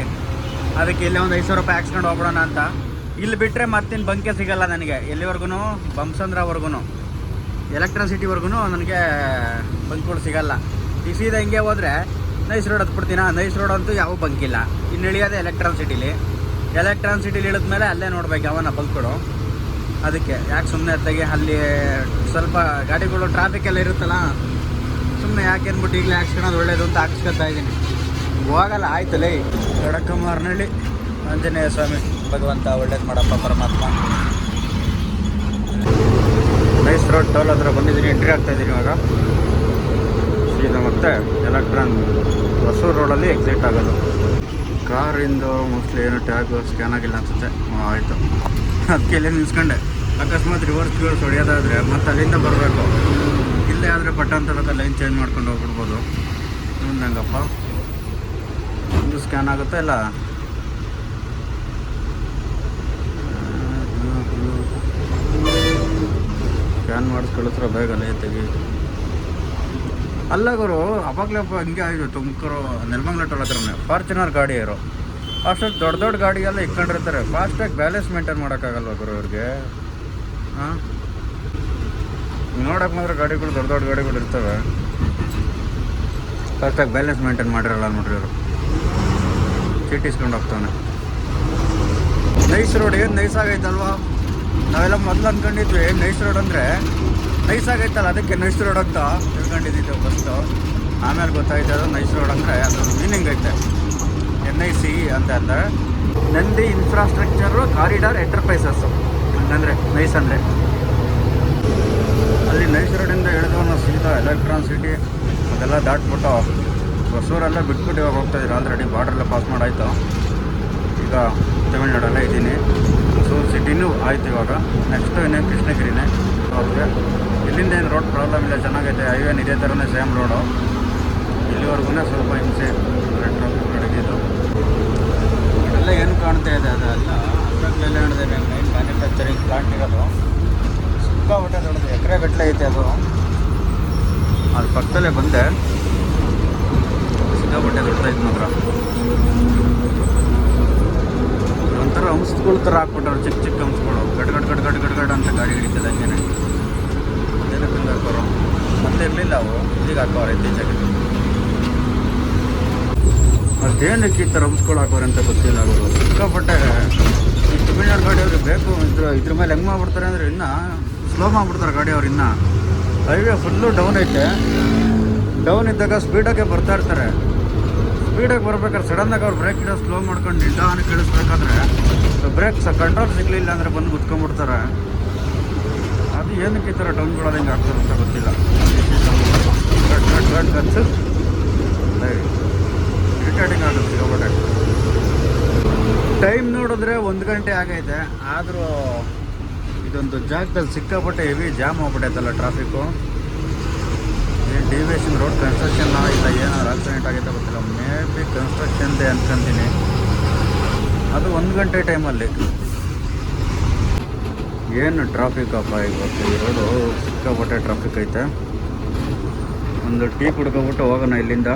ಅದಕ್ಕೆ ಇಲ್ಲೇ ಒಂದು ಐದು ಸಾವಿರ ರೂಪಾಯಿ ಹಾಕ್ಸ್ಕೊಂಡು ಹೋಗ್ಬಿಡೋಣ ಅಂತ. ಇಲ್ಲಿ ಬಿಟ್ಟರೆ ಮತ್ತಿನ ಬಂಕೆ ಸಿಗಲ್ಲ ನನಗೆ. ಎಲ್ಲಿವರೆಗೂ ಬಂಸಂದ್ರವರೆಗೂ ಎಲೆಕ್ಟ್ರಿಸಿಟಿವರೆಗೂ ನನಗೆ ಬಂಕ್ಗಳು ಸಿಗಲ್ಲ. ಈ ಸೀದಾ ಹಿಂಗೆ ಹೋದರೆ ನೈಸ್ ರೋಡ್ ಹತ್ಬಿಡ್ತೀನ? ನೈಸ್ ರೋಡ್ ಅಂತೂ ಯಾವ ಬಂಕಿಲ್ಲ ಇನ್ನು ಇಳಿಯೋದೆ ಎಲೆಕ್ಟ್ರಾನ್ ಸಿಟಿಲಿ ಎಲೆಕ್ಟ್ರಾನ್ ಸಿಟಿಲಿ ಇಳಿದ್ಮೇಲೆ ಅಲ್ಲೇ ನೋಡ್ಬೇಕು ಯಾವನ ಬಂಕ್ಗಳು. ಅದಕ್ಕೆ ಯಾಕೆ ಸುಮ್ಮನೆ ಅತ್ತಾಗೆ ಅಲ್ಲಿ ಸ್ವಲ್ಪ ಗಾಡಿಗಳು ಟ್ರಾಫಿಕ್ ಎಲ್ಲ ಇರುತ್ತಲ್ಲ ಸುಮ್ಮನೆ ಯಾಕೆ ಅಂದ್ಬಿಟ್ಟು ಈಗಲೇ ಹಾಕ್ಸ್ಕೊಳೋದು ಒಳ್ಳೇದು ಅಂತ ಹಾಕ್ಸ್ಕೊತಾ ಇದ್ದೀನಿ. ಹೋಗಲ್ಲ, ಆಯ್ತಲೇ. ಕಡಕಮಾರ್ನಳ್ಳಿ ಆಂಜನೇಯ ಸ್ವಾಮಿ, ಭಗವಂತ ಒಳ್ಳೇದು ಮಾಡಪ್ಪ ಪರಮಾತ್ಮ. ನೈಸ್ ರೋಡ್ ಟೋಲ್ ಹತ್ರ ಬಂದಿದ್ದೀನಿ ಎಂಟ್ರಿ ಆಗ್ತಾ ಇದ್ದೀನಿ ಇವಾಗ. ಸೀದಾ ಮತ್ತೆ ಎಲೆಕ್ಟ್ರಾನ್ ಹೊಸೂರು ರೋಡಲ್ಲಿ ಎಕ್ಸಿಟ್ ಆಗೋದು. ಕಾರಿಂದು ಮೋಸ್ಟ್ಲಿ ಏನು ಟ್ಯಾಗ್ ಸ್ಕ್ಯಾನ್ ಆಗಿಲ್ಲ ಅನ್ಸುತ್ತೆ. ಆಯಿತು. ಅದಕ್ಕೆ ಇಲ್ಲೇ ನಿಲ್ಸ್ಕೊಂಡೆ. ಅಕಸ್ಮಾತ್ ರಿವರ್ಸ್ ಗಿವರ್ಸ್ ಹೊಡೆಯೋದಾದರೆ ಮತ್ತೆ ಅಲ್ಲಿಂದ ಬರಬೇಕು. ಎಲ್ಲೇ ಆದರೆ ಬಟನ್ ಅಂತ ಲೈನ್ ಚೇಂಜ್ ಮಾಡ್ಕೊಂಡು ಹೋಗ್ಬಿಡ್ಬೋದು. ಇನ್ನೊಂದು ಹಂಗಪ್ಪ. ಒಂದು ಸ್ಕ್ಯಾನ್ ಆಗುತ್ತಾ ಇಲ್ಲ? ಸ್ಕ್ಯಾನ್ ಮಾಡಿಸ್ಕೊಳಿಸ್ರ ಬೇಗ ಅಲ್ಲೇ ತೆಗಿ. ಅಲ್ಲ ಗುರು, ಅವಾಗಲೇ ಹಂಗೆ ಆಯಿತು ತುಮಕೂರು, ನೆಲಮಂಗ್ಲ ಟೋಲ್ ಹತ್ರನೇ ಫಾರ್ಚುನರ್ ಗಾಡಿ ಇರೋ ಅಷ್ಟೊಂದು ದೊಡ್ಡ ದೊಡ್ಡ ಗಾಡಿಗೆಲ್ಲ ಇಟ್ಕೊಂಡಿರ್ತಾರೆ ಫಾಸ್ಟಾಗಿ ಬ್ಯಾಲೆನ್ಸ್ ಮೇಂಟೈನ್ ಮಾಡೋಕ್ಕಾಗಲ್ವ ಗುರು ಅವ್ರಿಗೆ ಹಾಂ? ನೋಡಕ್ಕೆ ಮಾತ್ರ ಗಾಡಿಗಳು ದೊಡ್ಡ ದೊಡ್ಡ ಗಾಡಿಗಳು ಇರ್ತವೆ. ಕರೆಕ್ಟಾಗಿ ಬ್ಯಾಲೆನ್ಸ್ ಮೇಂಟೈನ್ ಮಾಡಿರಲ್ಲ ನೋಡ್ರಿ ಅವರು ಚೀಟಿಸ್ಕೊಂಡು ಹೋಗ್ತಾನೆ ನೈಸ್ ರೋಡ್ ಏನು ನೈಸ್ ಆಗೈತಲ್ವಾ? ನಾವೆಲ್ಲ ಮೊದಲು ಅಂದ್ಕೊಂಡಿದ್ವಿ ನೈಸ್ ರೋಡ್ ಅಂದರೆ ನೈಸ್ ಆಗೈತಲ್ಲ, ಅದಕ್ಕೆ ನೈಸ್ ರೋಡ್ ಅಂತ ತಿಳ್ಕೊಂಡಿದ್ದಿದ್ದು ಫಸ್ಟು ಆಮೇಲೆ ಗೊತ್ತಾಯ್ತು, ಅದು ನೈಸ್ ರೋಡ್ ಅಂದರೆ ಅದು ಮೀನಿಂಗ್ ಐತೆ. ಎನ್ ಐ ಸಿ ಅಂತ ಅಂದರೆ ನಂದಿ ಇನ್ಫ್ರಾಸ್ಟ್ರಕ್ಚರು ಕಾರಿಡಾರ್ ಎಂಟರ್ಪ್ರೈಸಸ್ಸು ಹಂಗಂದರೆ ನೈಸ್ ಅಂದರೆ. ನೈಸ್ ರೋಡಿಂದ ಇಳಿದು ನಾವು ಸೀದಾ ಎಲೆಕ್ಟ್ರಾನ್ ಸಿಟಿ, ಅದೆಲ್ಲ ದಾಟ್ಬಿಟ್ಟು ಹೊಸೂರೆಲ್ಲ ಬಿಟ್ಬಿಟ್ಟು ಇವಾಗ ಹೋಗ್ತಾ ಆಲ್ರೆಡಿ ಬಾರ್ಡ್ರೆಲ್ಲ ಪಾಸ್ ಮಾಡಾಯಿತು ಈಗ ತಮಿಳ್ನಾಡಲ್ಲೇ ಇದ್ದೀನಿ. ಹೊಸೂರು ಸಿಟಿನೂ ಆಯ್ತು ಇವಾಗ. ನೆಕ್ಸ್ಟು ಇನ್ನೇನು ಕೃಷ್ಣಗಿರಿನೇ. ಅವ್ರಿಗೆ ಇಲ್ಲಿಂದ ಏನು ರೋಡ್ ಪ್ರಾಬ್ಲಮ್ ಇಲ್ಲ, ಚೆನ್ನಾಗೈತೆ. ಹೈವೇ ಇದೇ ಥರನೇ ಸೇಮ್ ರೋಡು ಇಲ್ಲಿವರೆಗೂ ಸ್ವಲ್ಪ ಹಿಂಸೆ ಟ್ರಾಫಿಕ್ ನಡೀತಿದ್ದು ಇದೆಲ್ಲ ಏನು ಕಾಣ್ತಾ ಇದೆ, ಅದೆಲ್ಲ ಮೈನ್ ಮ್ಯಾನುಫ್ಯಾಕ್ಚರಿಂಗ್ ಪ್ಲಾಂಟ್ ಇರೋದು. ಸಿಕ್ಕಾಪಟ್ಟೆ ದೊಡ್ಡದು ಎಕರೆ ಗಟ್ಟಲೆ ಐತೆ ಅದು. ಅದು ಪಕ್ಕದಲ್ಲೇ ಬಂದೆ. ಸಿಕ್ಕಾಪಟ್ಟೆ ದೊಡ್ಡದೈತೆ ಮಾತ್ರ. ಒಂಥರ ಹಂಸಗಳು ಥರ ಹಾಕ್ಬಿಟ್ಟಾರೆ ಚಿಕ್ಕ ಚಿಕ್ಕ ಹಂಸಗಳು ಗಡ್ ಗಡ್ ಗಡ್ ಗಡ್ ಗಡ್ ಗಡ್ ಅಂತ ಗಾಡಿ ಹಿಡಿತದೆ ಹಂಗೇನೆ. ಏನಕ್ಕೆ ಹಾಕೋರು. ಮತ್ತೆ ಇರಲಿಲ್ಲ ಅವು ಈಗ ಹಾಕೋರು ಇತ್ತೀಚೆಗೆ ಅದೇನಕ್ಕೆ ಈ ಥರ ಹಂಸ್ಗಳು ಹಾಕೋರು ಅಂತ ಗೊತ್ತಿಲ್ಲ ಅವರು. ಸಿಕ್ಕಾಪಟ್ಟೆ ಈ ತಮಿಳ್ನಾಡು ಗಾಡಿಯವ್ರಿಗೆ ಬೇಕು. ಇದ್ರ ಇದ್ರ ಮೇಲೆ ಹೆಂಗೆ ಮಾಡ್ಬಿಡ್ತಾರೆ ಅಂದರೆ ಇನ್ನೂ ಸ್ಲೋ ಮಾಡ್ಬಿಡ್ತಾರೆ ಗಾಡಿಯವ್ರು ಇನ್ನ. ಹೈವೇ ಫುಲ್ಲು ಡೌನ್ ಐತೆ. ಡೌನ್ ಇದ್ದಾಗ ಸ್ಪೀಡಾಗೆ ಬರ್ತಾ ಇರ್ತಾರೆ. ಸ್ಪೀಡಾಗಿ ಬರ್ಬೇಕಾದ್ರೆ ಸಡನ್ನಾಗಿ ಅವ್ರು ಬ್ರೇಕ್ ಇಡೋ ಸ್ಲೋ ಮಾಡ್ಕೊಂಡು ನಿಧಾನ ಕೇಳಿಸ್ಬೇಕಾದ್ರೆ ಬ್ರೇಕ್ ಸಹ ಕಂಟ್ರೋಲ್ ಸಿಗಲಿಲ್ಲ ಅಂದರೆ ಬಂದು ಕುತ್ಕೊಂಡ್ಬಿಡ್ತಾರೆ ಅದು ಏನಕ್ಕೆ ಈ ಥರ ಡೌನ್ ಬಿಡೋದು ಹಿಂಗೆ ಆಗ್ತದೆ ಅಂತ ಗೊತ್ತಿಲ್ಲ. ಆಗುತ್ತೆ ಟೈಮ್ ನೋಡಿದ್ರೆ ಒಂದು ಗಂಟೆ ಆಗೈತೆ. ಆದರೂ ಇದೊಂದು ಜಾಗದಲ್ಲಿ ಸಿಕ್ಕಾಪಟ್ಟೆ ಹೆವಿ ಜಾಮ್ ಆಗ್ಬಿಟ್ಟೈತಲ್ಲ ಟ್ರಾಫಿಕ್ಕು ಏನು ಡಿವಿಯೇಷನ್ ರೋಡ್ ಕನ್ಸ್ಟ್ರಕ್ಷನ್ ಇಲ್ಲ, ಏನಾದ್ರು ಆಕ್ಸಿಡೆಂಟ್ ಆಗೈತೆ ಗೊತ್ತಿಲ್ಲ. ಮೇ ಬಿ ಕನ್ಸ್ಟ್ರಕ್ಷನ್ದೇ ಅನ್ಕೊಂತೀನಿ. ಅದು ಒಂದು ಗಂಟೆ ಟೈಮಲ್ಲಿ ಏನು ಟ್ರಾಫಿಕ್ ಅಪ್ಪ ಇವತ್ತು? ಈ ರೋಡು ಸಿಕ್ಕಾಪಟ್ಟೆ ಟ್ರಾಫಿಕ್ ಐತೆ. ಒಂದು ಟೀ ಕುಡ್ಕೊಬಿಟ್ಟು ಹೋಗೋಣ ಇಲ್ಲಿಂದ.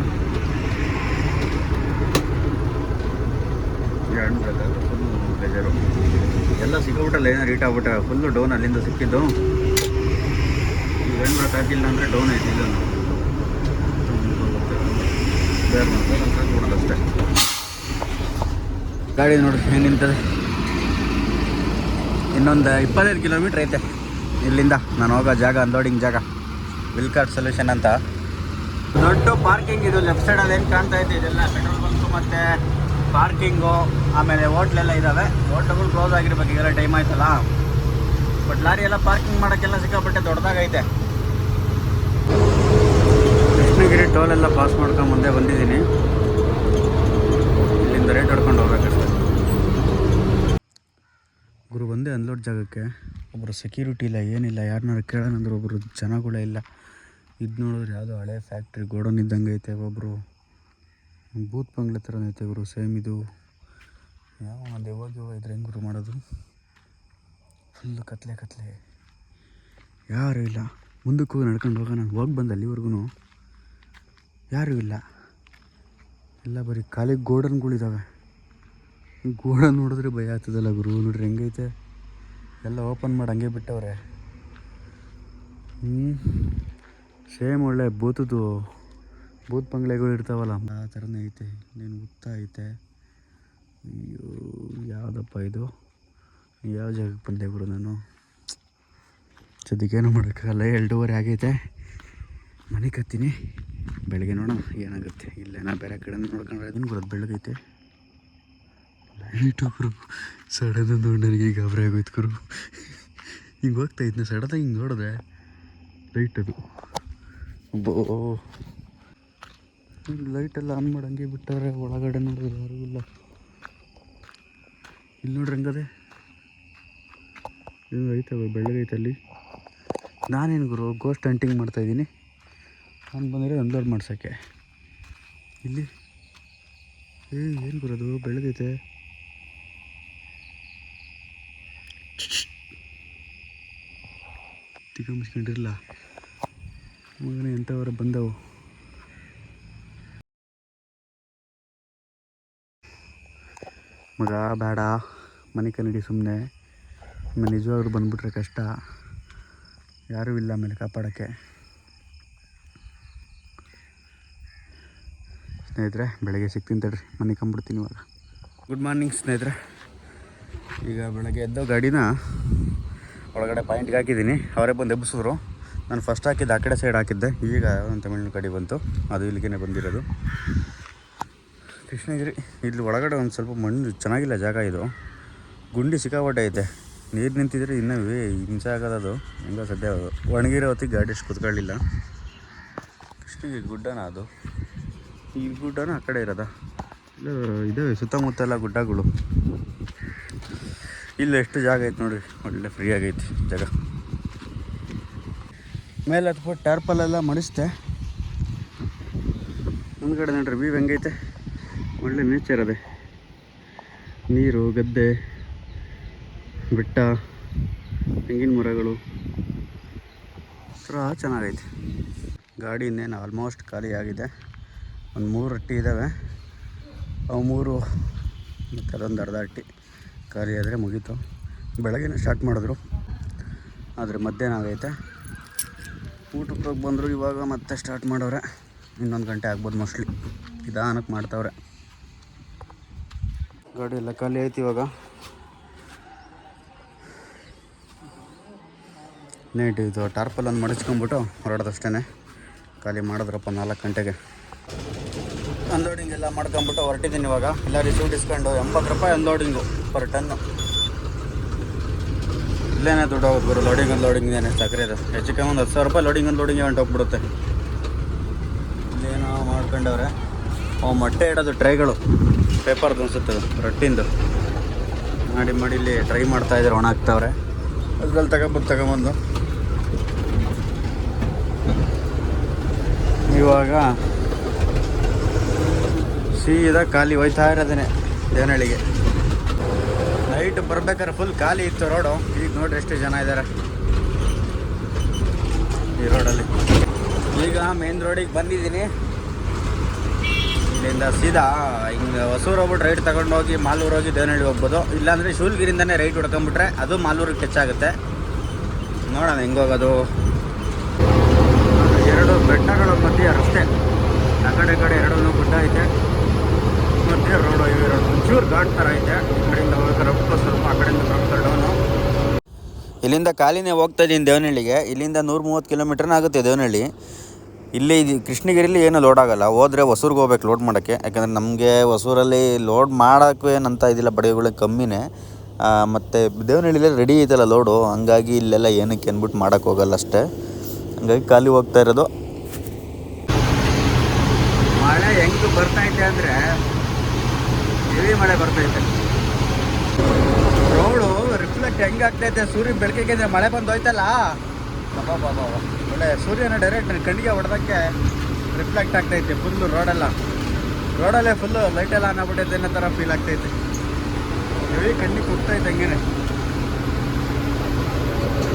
ಎರಡು ಬೇಜಾರು. ಎಲ್ಲ ಸಿಕ್ಕಿಬಿಟ್ಟಲ್ಲ ಏನೋ ರೀಟ್ ಆಗ್ಬಿಟ್ಟ ಫುಲ್ಲು ಡೌನ್ ಅಲ್ಲಿಂದ ಸಿಕ್ಕಿದ್ದು. ಏನು ಬರೋಕ್ಕಾಗಿಲ್ಲ ಅಂದರೆ ಡೌನ್ ಐತಿ ಇದು. ಬೇರೆ ಮಾಡ್ಕೊಂಡು ಅಷ್ಟೇ. ಗಾಡಿ ನೋಡಿ ಏನು ನಿಂತದೆ. ಇನ್ನೊಂದು ಇಪ್ಪತ್ತೈದು ಕಿಲೋಮೀಟ್ರ್ ಐತೆ ಇಲ್ಲಿಂದ. ನಾನು ಹೋಗೋ ಜಾಗ ಅನ್ಲೋಡಿಂಗ್ ಜಾಗ. ವಿಲ್ಕಾರ್ಟ್ ಸೊಲ್ಯೂಷನ್ ಅಂತ. ದೊಡ್ಡ ಪಾರ್ಕಿಂಗ್ ಇದು ಲೆಫ್ಟ್ ಸೈಡಲ್ಲಿ ಏನು ಕಾಣ್ತಾ ಇದೆ? ಇದೆಲ್ಲ ಪೆಟ್ರೋಲ್ ಬಂಕು ಮತ್ತು ಪಾರ್ಕಿಂಗು, ಆಮೇಲೆ ಹೋಟ್ಲೆಲ್ಲ ಇದ್ದಾವೆ ಹೋಟ್ಲುಗಳು ಕ್ಲೋಸ್ ಆಗಿರ್ಬೇಕು, ಈಗೆಲ್ಲ ಟೈಮ್ ಆಯ್ತಲ್ಲ. ಬಟ್ ಲಾರಿ ಎಲ್ಲ ಪಾರ್ಕಿಂಗ್ ಮಾಡೋಕ್ಕೆಲ್ಲ ಸಿಕ್ಕಾಪಟ್ಟೆ ದೊಡ್ಡದಾಗೈತೆ. ಕೃಷ್ಣಗಿರಿ ಟೋಲ್ ಎಲ್ಲ ಪಾಸ್ ಮಾಡ್ಕೊಂಡು ಮುಂದೆ ಬಂದಿದ್ದೀನಿ. ಇಲ್ಲಿಂದ ರೇಟ್ ಹೊಡ್ಕೊಂಡು ಹೋಗ್ಬೇಕಷ್ಟೆ. ಒಬ್ಬರು ಬಂದೆ ಅನ್ಲೋಡ್ ಜಾಗಕ್ಕೆ. ಒಬ್ಬರು ಸೆಕ್ಯೂರಿಟಿ ಇಲ್ಲ, ಏನಿಲ್ಲ. ಯಾರನ್ನಾರು ಕೇಳೋಣ ಅಂದ್ರೆ ಒಬ್ಬರು ಜನಗಳೇ ಇಲ್ಲ. ಇದು ನೋಡಿದ್ರೆ ಯಾವುದೋ ಹಳೆ ಫ್ಯಾಕ್ಟ್ರಿ ಗೋಡೌನ್ ಇದ್ದಂಗೆ ಐತೆ ಒಬ್ಬರು ಬೂತ್ ಬಂಗ್ಲೆ ಥರ ಐತೆ ಗುರು ಸೇಮ್ ಇದು. ಯಾವ ಒಂದು ಯಾವಾಗ ಇದ್ರೆ ಹೆಂಗೆ ಗುರು ಮಾಡೋದು? ಫುಲ್ಲು ಕತ್ಲೆ ಕತ್ಲೆ. ಯಾರೂ ಇಲ್ಲ. ಮುಂದಕ್ಕೆ ಹೋಗಿ ನಡ್ಕೊಂಡು ಹೋಗ, ನಾನು ಹೋಗಿ ಬಂದೆ ಅಲ್ಲಿವರೆಗೂ ಯಾರೂ ಇಲ್ಲ. ಎಲ್ಲ ಬರೀ ಖಾಲಿ ಗೋಡನ್ಗಳಿದ್ದಾವೆ ಗೋಡನ್ ನೋಡಿದ್ರೆ ಭಯ ಆಗ್ತದಲ್ಲ ಗುರು. ನೋಡ್ರಿ ಹೆಂಗೈತೆ. ಎಲ್ಲ ಓಪನ್ ಮಾಡಿ ಹಂಗೆ ಬಿಟ್ಟವ್ರೆ. ಹ್ಞೂ ಸೇಮ್ ಒಳ್ಳೆ ಬೂತದ್ದು ಬೂತ್ ಬಂಗ್ಲೆಗಳು ಇರ್ತಾವಲ್ಲ, ಆ ಥರನೇ ಐತೆ, ಇನ್ನೇನು ಉತ್ತ ಐತೆ. ಅಯ್ಯೋ, ಯಾವುದಪ್ಪ ಇದು? ಯಾವ ಜಾಗಕ್ಕೆ ಬಂದೆ ಗುರು ನಾನು? ಸದ್ಯಕ್ಕೇನು ಮಾಡೋಕ್ಕಾಗಲ್ಲ, ಎರಡೂವರೆ ಆಗೈತೆ. ಮನೆ ಕತ್ತೀನಿ. ಬೆಳಗ್ಗೆ ನೋಡೋಣ, ಏನಾಗುತ್ತೆ. ಇಲ್ಲ ನಾ ಬೇರೆ ಕಡೆ ನೋಡ್ಕೊಂಡ್ರೆ ಅದನ್ನು ಬರೋದು ಬೆಳಗೈತೆ. ಲೈಟು ಗುರು ಸಡನ್ ನೋಡಿ ನನಗೆ ಗಾಬರಿ ಆಗೋಯ್ತು ಗುರು. ಹಿಂಗೆ ಹೋಗ್ತಾ ಇದ್ನ ಸಡನ್ನಾಗಿ ಹಿಂಗೆ ನೋಡಿದೆ ಲೈಟ್ ಅದು. ಬೋ ಲೈಟೆಲ್ಲ ಆನ್ ಮಾಡಿ ಹಂಗೆ ಬಿಟ್ಟವ್ರೆ ಒಳಗಡೆ ನೋಡಿದ್ರೆ ಯಾರೂ ಇಲ್ಲ. ಇಲ್ಲಿ ನೋಡ್ರಿ ಹಂಗದೆ. ಏನು ಐತವೆ ಅಲ್ಲಿ. ನಾನೇನು ಗುರು ಗೋಸ್ಟ್ ಹಂಟಿಂಗ್ ಮಾಡ್ತಾಯಿದ್ದೀನಿ ನಾನು ಬಂದರೆ ಅನ್ಲೋಡ್ ಮಾಡ್ಸೋಕ್ಕೆ. ಇಲ್ಲಿ. ಏ, ಏನು ಗುರು ಬೆಳೆದೈತೆ ತಿಕ್ಕ ಮುಚ್ಕೊಂಡಿರಲ್ಲ ಮಗನೇ, ಎಂಥವ್ರು ಬಂದವು. ಮಗ, ಬೇಡ. ಮನೆ ಕನ್ನಡಿ ಸುಮ್ಮನೆ ಆಮೇಲೆ ನಿಜವಾಗ್ಲೂ ಬಂದುಬಿಟ್ರೆ ಕಷ್ಟ. ಯಾರೂ ಇಲ್ಲ ಆಮೇಲೆ ಕಾಪಾಡೋಕ್ಕೆ. ಸ್ನೇಹಿತರೆ, ಬೆಳಗ್ಗೆ ಸಿಗ್ತೀನಿ ತಡ್ರಿ. ಮನೆ ಕಂಬಿಡ್ತೀನಿ ಇವಾಗ. ಗುಡ್ ಮಾರ್ನಿಂಗ್ ಸ್ನೇಹಿತರೆ. ಈಗ ಬೆಳಗ್ಗೆ ಎದ್ದೋ ಗಾಡಿನ ಒಳಗಡೆ ಪಾಯಿಂಟ್ಗೆ ಹಾಕಿದ್ದೀನಿ. ಅವರೇ ಬಂದು ಎಬ್ಬಿಸಿದ್ರು. ನಾನು ಫಸ್ಟ್ ಹಾಕಿದ್ದು ಆ ಕಡೆ ಸೈಡ್ ಹಾಕಿದ್ದೆ. ಈಗ ಒಂದು ತಮಿಳ್ನ ಕಡೆ ಬಂತು. ಅದು ಇಲ್ಲಿಗೆ ಬಂದಿರೋದು. ಕೃಷ್ಣಗಿರಿ. ಇಲ್ಲಿ ಒಳಗಡೆ ಒಂದು ಸ್ವಲ್ಪ ಮಣ್ಣು ಚೆನ್ನಾಗಿಲ್ಲ ಜಾಗ ಇದು. ಗುಂಡಿ ಸಿಕ್ಕಾಪಟ್ಟೆ ಐತೆ. ನೀರು ನಿಂತಿದ್ರೆ ಇನ್ನೂ ಹಿಂಸೆ ಆಗೋದದು. ಅದು ಹೆಂಗೋ ಸದ್ಯ ಒಣಗಿರೋ ಹೊತ್ತಿಗೆ ಗಾಡಿ ಅಷ್ಟು ಕುತ್ಕೊಳ್ಳಿಲ್ಲ. ಕೃಷ್ಣಗಿರಿ ಗುಡ್ಡನ ಅದು? ಈ ಗುಡ್ಡನ ಆ ಕಡೆ ಇರೋದ? ಇಲ್ಲ ಸುತ್ತಮುತ್ತ ಎಲ್ಲ ಗುಡ್ಡಗಳು. ಇಲ್ಲಿ ಎಷ್ಟು ಜಾಗ ಐತೆ ನೋಡಿ ಒಳ್ಳೆ ಫ್ರೀ ಆಗೈತಿ ಜಾಗ. ಮೇಲೆ ಹತ್ಬಿಟ್ಟು ಟ್ಯಾರ್ಪಲ್ಲೆಲ್ಲ ಮಡಿಸ್ದೆ. ಮುಂದ್ಗಡೆ ನೋಡ್ರಿ ವ್ಯೂ ಹೆಂಗೈತೆ? ಒಳ್ಳೆ ನೇಚರ್ ಅದೇ. ನೀರು, ಗದ್ದೆ, ಬೆಟ್ಟ, ತೆಂಗಿನ ಮರಗಳು. ಒಂಥರ ಚೆನ್ನಾಗೈತೆ. ಗಾಡಿ ಇನ್ನೇನು ಆಲ್ಮೋಸ್ಟ್ ಖಾಲಿ ಆಗಿದೆ. ಒಂದು ಮೂರು ಅಟ್ಟಿ ಇದ್ದಾವೆ ಅವು ಮೂರು, ಮತ್ತು ಅದೊಂದು ಅರ್ಧ ಅಟ್ಟಿ ಖಾಲಿ ಆದರೆ ಮುಗೀತು. ಬೆಳಗ್ಗೆನೇ ಸ್ಟಾರ್ಟ್ ಮಾಡಿದ್ರು. ಆದರೆ ಮಧ್ಯಾಹ್ನ ಆಗೈತೆ. ಊಟಕ್ಕೆ ಹೋಗಿ ಬಂದರು ಇವಾಗ ಮತ್ತೆ ಸ್ಟಾರ್ಟ್ ಮಾಡವ್ರೆ ಇನ್ನೊಂದು ಗಂಟೆ ಆಗ್ಬೋದು ಮೋಸ್ಟ್ಲಿ ನಿಧಾನಕ್ಕೆ ಮಾಡ್ತಾವ್ರೆ. ಗಾಡಿ ಎಲ್ಲ ಖಾಲಿ ಐತಿ ಇವಾಗ. ನೈಟ್ ಇದು ಟಾರ್ಪಲ್ ಒಂದು ಮಡಚ್ಕೊಂಬಿಟ್ಟು ಹೊರಡೋದಷ್ಟೇ ಖಾಲಿ ಮಾಡಿದ್ರಪ್ಪ ನಾಲ್ಕು ಗಂಟೆಗೆ. ಅನ್ಲೋಡಿಂಗ್ ಎಲ್ಲ ಮಾಡ್ಕೊಂಬಿಟ್ಟು ಹೊರಟಿದ್ದೀನಿ ಇವಾಗ. ಎಲ್ಲ ರಿಸೀವ್ ಇಸ್ಕೊಂಡು ಎಂಬತ್ತು ರೂಪಾಯಿ ಅನ್ಲೋಡಿಂಗು ಪರ್ ಟನ್ನು ಇಲ್ಲೇನೇ ದುಡ್ಡು ಹೋಗುತ್ತೆ ಬರೋ ಲೋಡಿಂಗ್ ಅನ್ಲೋಡಿಂಗ್ ಏನೇ ಸಕ್ಕರೆ ಇದೆ. ಹೆಚ್ಚು ಕಮ್ಮಿ ಒಂದು ಹತ್ತು ಸಾವಿರ ರೂಪಾಯಿ ಲೋಡಿಂಗ್ ಅನ್ಲೋಡಿಂಗ್ ಹೊಂಟು ಹೋಗ್ಬಿಡುತ್ತೆ ಇಲ್ಲೇನೋ ಮಾಡ್ಕೊಂಡವ್ರೆ. ಅವು ಮೊಟ್ಟೆ ಇಡೋದು ಟ್ರೈಗಳು ಪೇಪರ್ದು ಅನ್ಸುತ್ತೆ ರೊಟ್ಟಿಂದು. ಮಾಡಿ ಮಾಡಿ ಇಲ್ಲಿ ಟ್ರೈ ಮಾಡ್ತಾ ಇದ್ದಾರೆ ಒಣ ಹಾಕ್ತಾವ್ರೆ ಅದ್ರಲ್ಲಿ ತಗೊಂಬಂದು ತಗೊಂಬಂದು. ಇವಾಗ ಸೀದಾ ಖಾಲಿ ಹೋಯ್ತಾ ಇರೋದೇನೆ ದೇವನಹಳ್ಳಿಗೆ. ನೈಟ್ ಬರ್ಬೇಕಾದ್ರೆ ಫುಲ್ ಖಾಲಿ ಇತ್ತು ರೋಡು ಈಗ ನೋಡ್ರಿ ಎಷ್ಟು ಜನ ಇದ್ದಾರೆ ಈ ರೋಡಲ್ಲಿ ಈಗ ಮೇನ್ ರೋಡಿಗೆ ಬಂದಿದ್ದೀನಿ. ಇಲ್ಲಿಂದ ಸೀದಾ, ಹಿಂಗೆ ಹೊಸೂರು ಹೋಗ್ಬಿಟ್ಟು ರೈಟ್ ತಗೊಂಡು ಹೋಗಿ ಮಾಲೂರು ಹೋಗಿ ದೇವನಹಳ್ಳಿ ಹೋಗ್ಬೋದು. ಇಲ್ಲಾಂದರೆ ಶೂಲ್ಗಿರಿಂದನೇ ರೈಟ್ ಹೊಡ್ಕೊಂಬಿಟ್ರೆ ಅದು ಮಾಲೂರಿಗೆ ಟಚ್ ಆಗುತ್ತೆ. ನೋಡೋಣ ಹೆಂಗೆ ಹೋಗೋದು. ಎರಡು ಬೆಟ್ಟಗಳ ಮಧ್ಯೆ ರಸ್ತೆ. ಆ ಕಡೆ ಕಡೆ ಎರಡೂ ಗುಡ್ಡ ಐತೆ. ಮಧ್ಯೆ ರೋಡ್ ರೋಡ್ ಒಂಚೂರು ಘಾಟ್ ಥರ ಐತೆ. ಈ ಕಡೆಯಿಂದ ಸ್ವಲ್ಪ, ಆ ಕಡೆಯಿಂದ ಡೌನು ಇಲ್ಲಿಂದ ಕಾಲಿನೇ ಹೋಗ್ತಾ ಇದ್ದೀನಿ ದೇವನಹಳ್ಳಿಗೆ. ಇಲ್ಲಿಂದ ನೂರು ಮೂವತ್ತು ಕಿಲೋಮೀಟ್ರನ್ನ ಆಗುತ್ತೆ ದೇವನಹಳ್ಳಿ. ಇಲ್ಲಿ ಇದು ಕೃಷ್ಣಗಿರಿಲಿ ಏನು ಲೋಡ್ ಆಗಲ್ಲ. ಹೋದರೆ ಹೊಸೂರ್ಗೆ ಹೋಗ್ಬೇಕು ಲೋಡ್ ಮಾಡೋಕ್ಕೆ. ಯಾಕಂದರೆ ನಮಗೆ ಹೊಸೂರಲ್ಲಿ ಲೋಡ್ ಮಾಡೋಕ್ಕೂ ಏನಂತ ಇದಿಲ್ಲ ಬಡಿಗಳು ಕಮ್ಮಿನೇ. ಮತ್ತು ದೇವನಹಳ್ಳಿಲಿ ರೆಡಿ ಐತಲ್ಲ ಲೋಡು ಹಂಗಾಗಿ ಇಲ್ಲೆಲ್ಲ ಏನಕ್ಕೆ ಅಂದ್ಬಿಟ್ಟು ಮಾಡೋಕ್ಕೆ ಹೋಗಲ್ಲ ಅಷ್ಟೇ. ಹಂಗಾಗಿ ಖಾಲಿ ಹೋಗ್ತಾ ಇರೋದು. ಮಳೆ ಹೆಂಗೆ ಇದೆ ಅಂದರೆ ಹೆವಿ ಮಳೆ ಬರ್ತೈತೆ ರೋಡು ರಿಫ್ಲೆಕ್ಟ್ ಹೆಂಗೆ ಆಗ್ತೈತೆ? ಸೂರ್ಯ ಬೆಳಕಿಗೆ ಮಳೆ ಬಂದು ಹೋಯ್ತಲ್ಲ ಬಾಬಾ ಬಾಬಾ ಒಳ್ಳೆ ಸೂರ್ಯನ ಡೈರೆಕ್ಟ್ ಕಣ್ಣಿಗೆ ಹೊಡೆದಕ್ಕೆ ರಿಫ್ಲೆಕ್ಟ್ ಆಗ್ತೈತೆ ಫುಲ್ಲು ರೋಡೆಲ್ಲ ರೋಡಲ್ಲೇ ಫುಲ್ಲು ಲೈಟೆಲ್ಲ ಆನ್ ಆಗ್ಬಿಟ್ಟೈತೆ ಅನ್ನೋ ಥರ ಫೀಲ್ ಆಗ್ತೈತೆ ಹೆವಿ ಕಣ್ಣಿಗೆ ಕುಗ್ತೈತೆ ಹಂಗೇನೆ.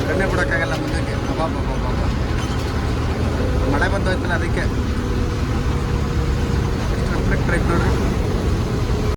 ಕಣ್ಣೆ ಬಿಡೋಕ್ಕಾಗಲ್ಲ ಮುಂದಕ್ಕೆ. ಬಾಬಾ ಬಾಬಾ ಬಾಬಾ ಮಳೆ ಬಂದು ಹೋಯ್ತಲ್ಲ ಅದಕ್ಕೆ ರಿಫ್ಲೆಕ್ಟ್ ಆಯ್ತು ನೋಡ್ರಿ.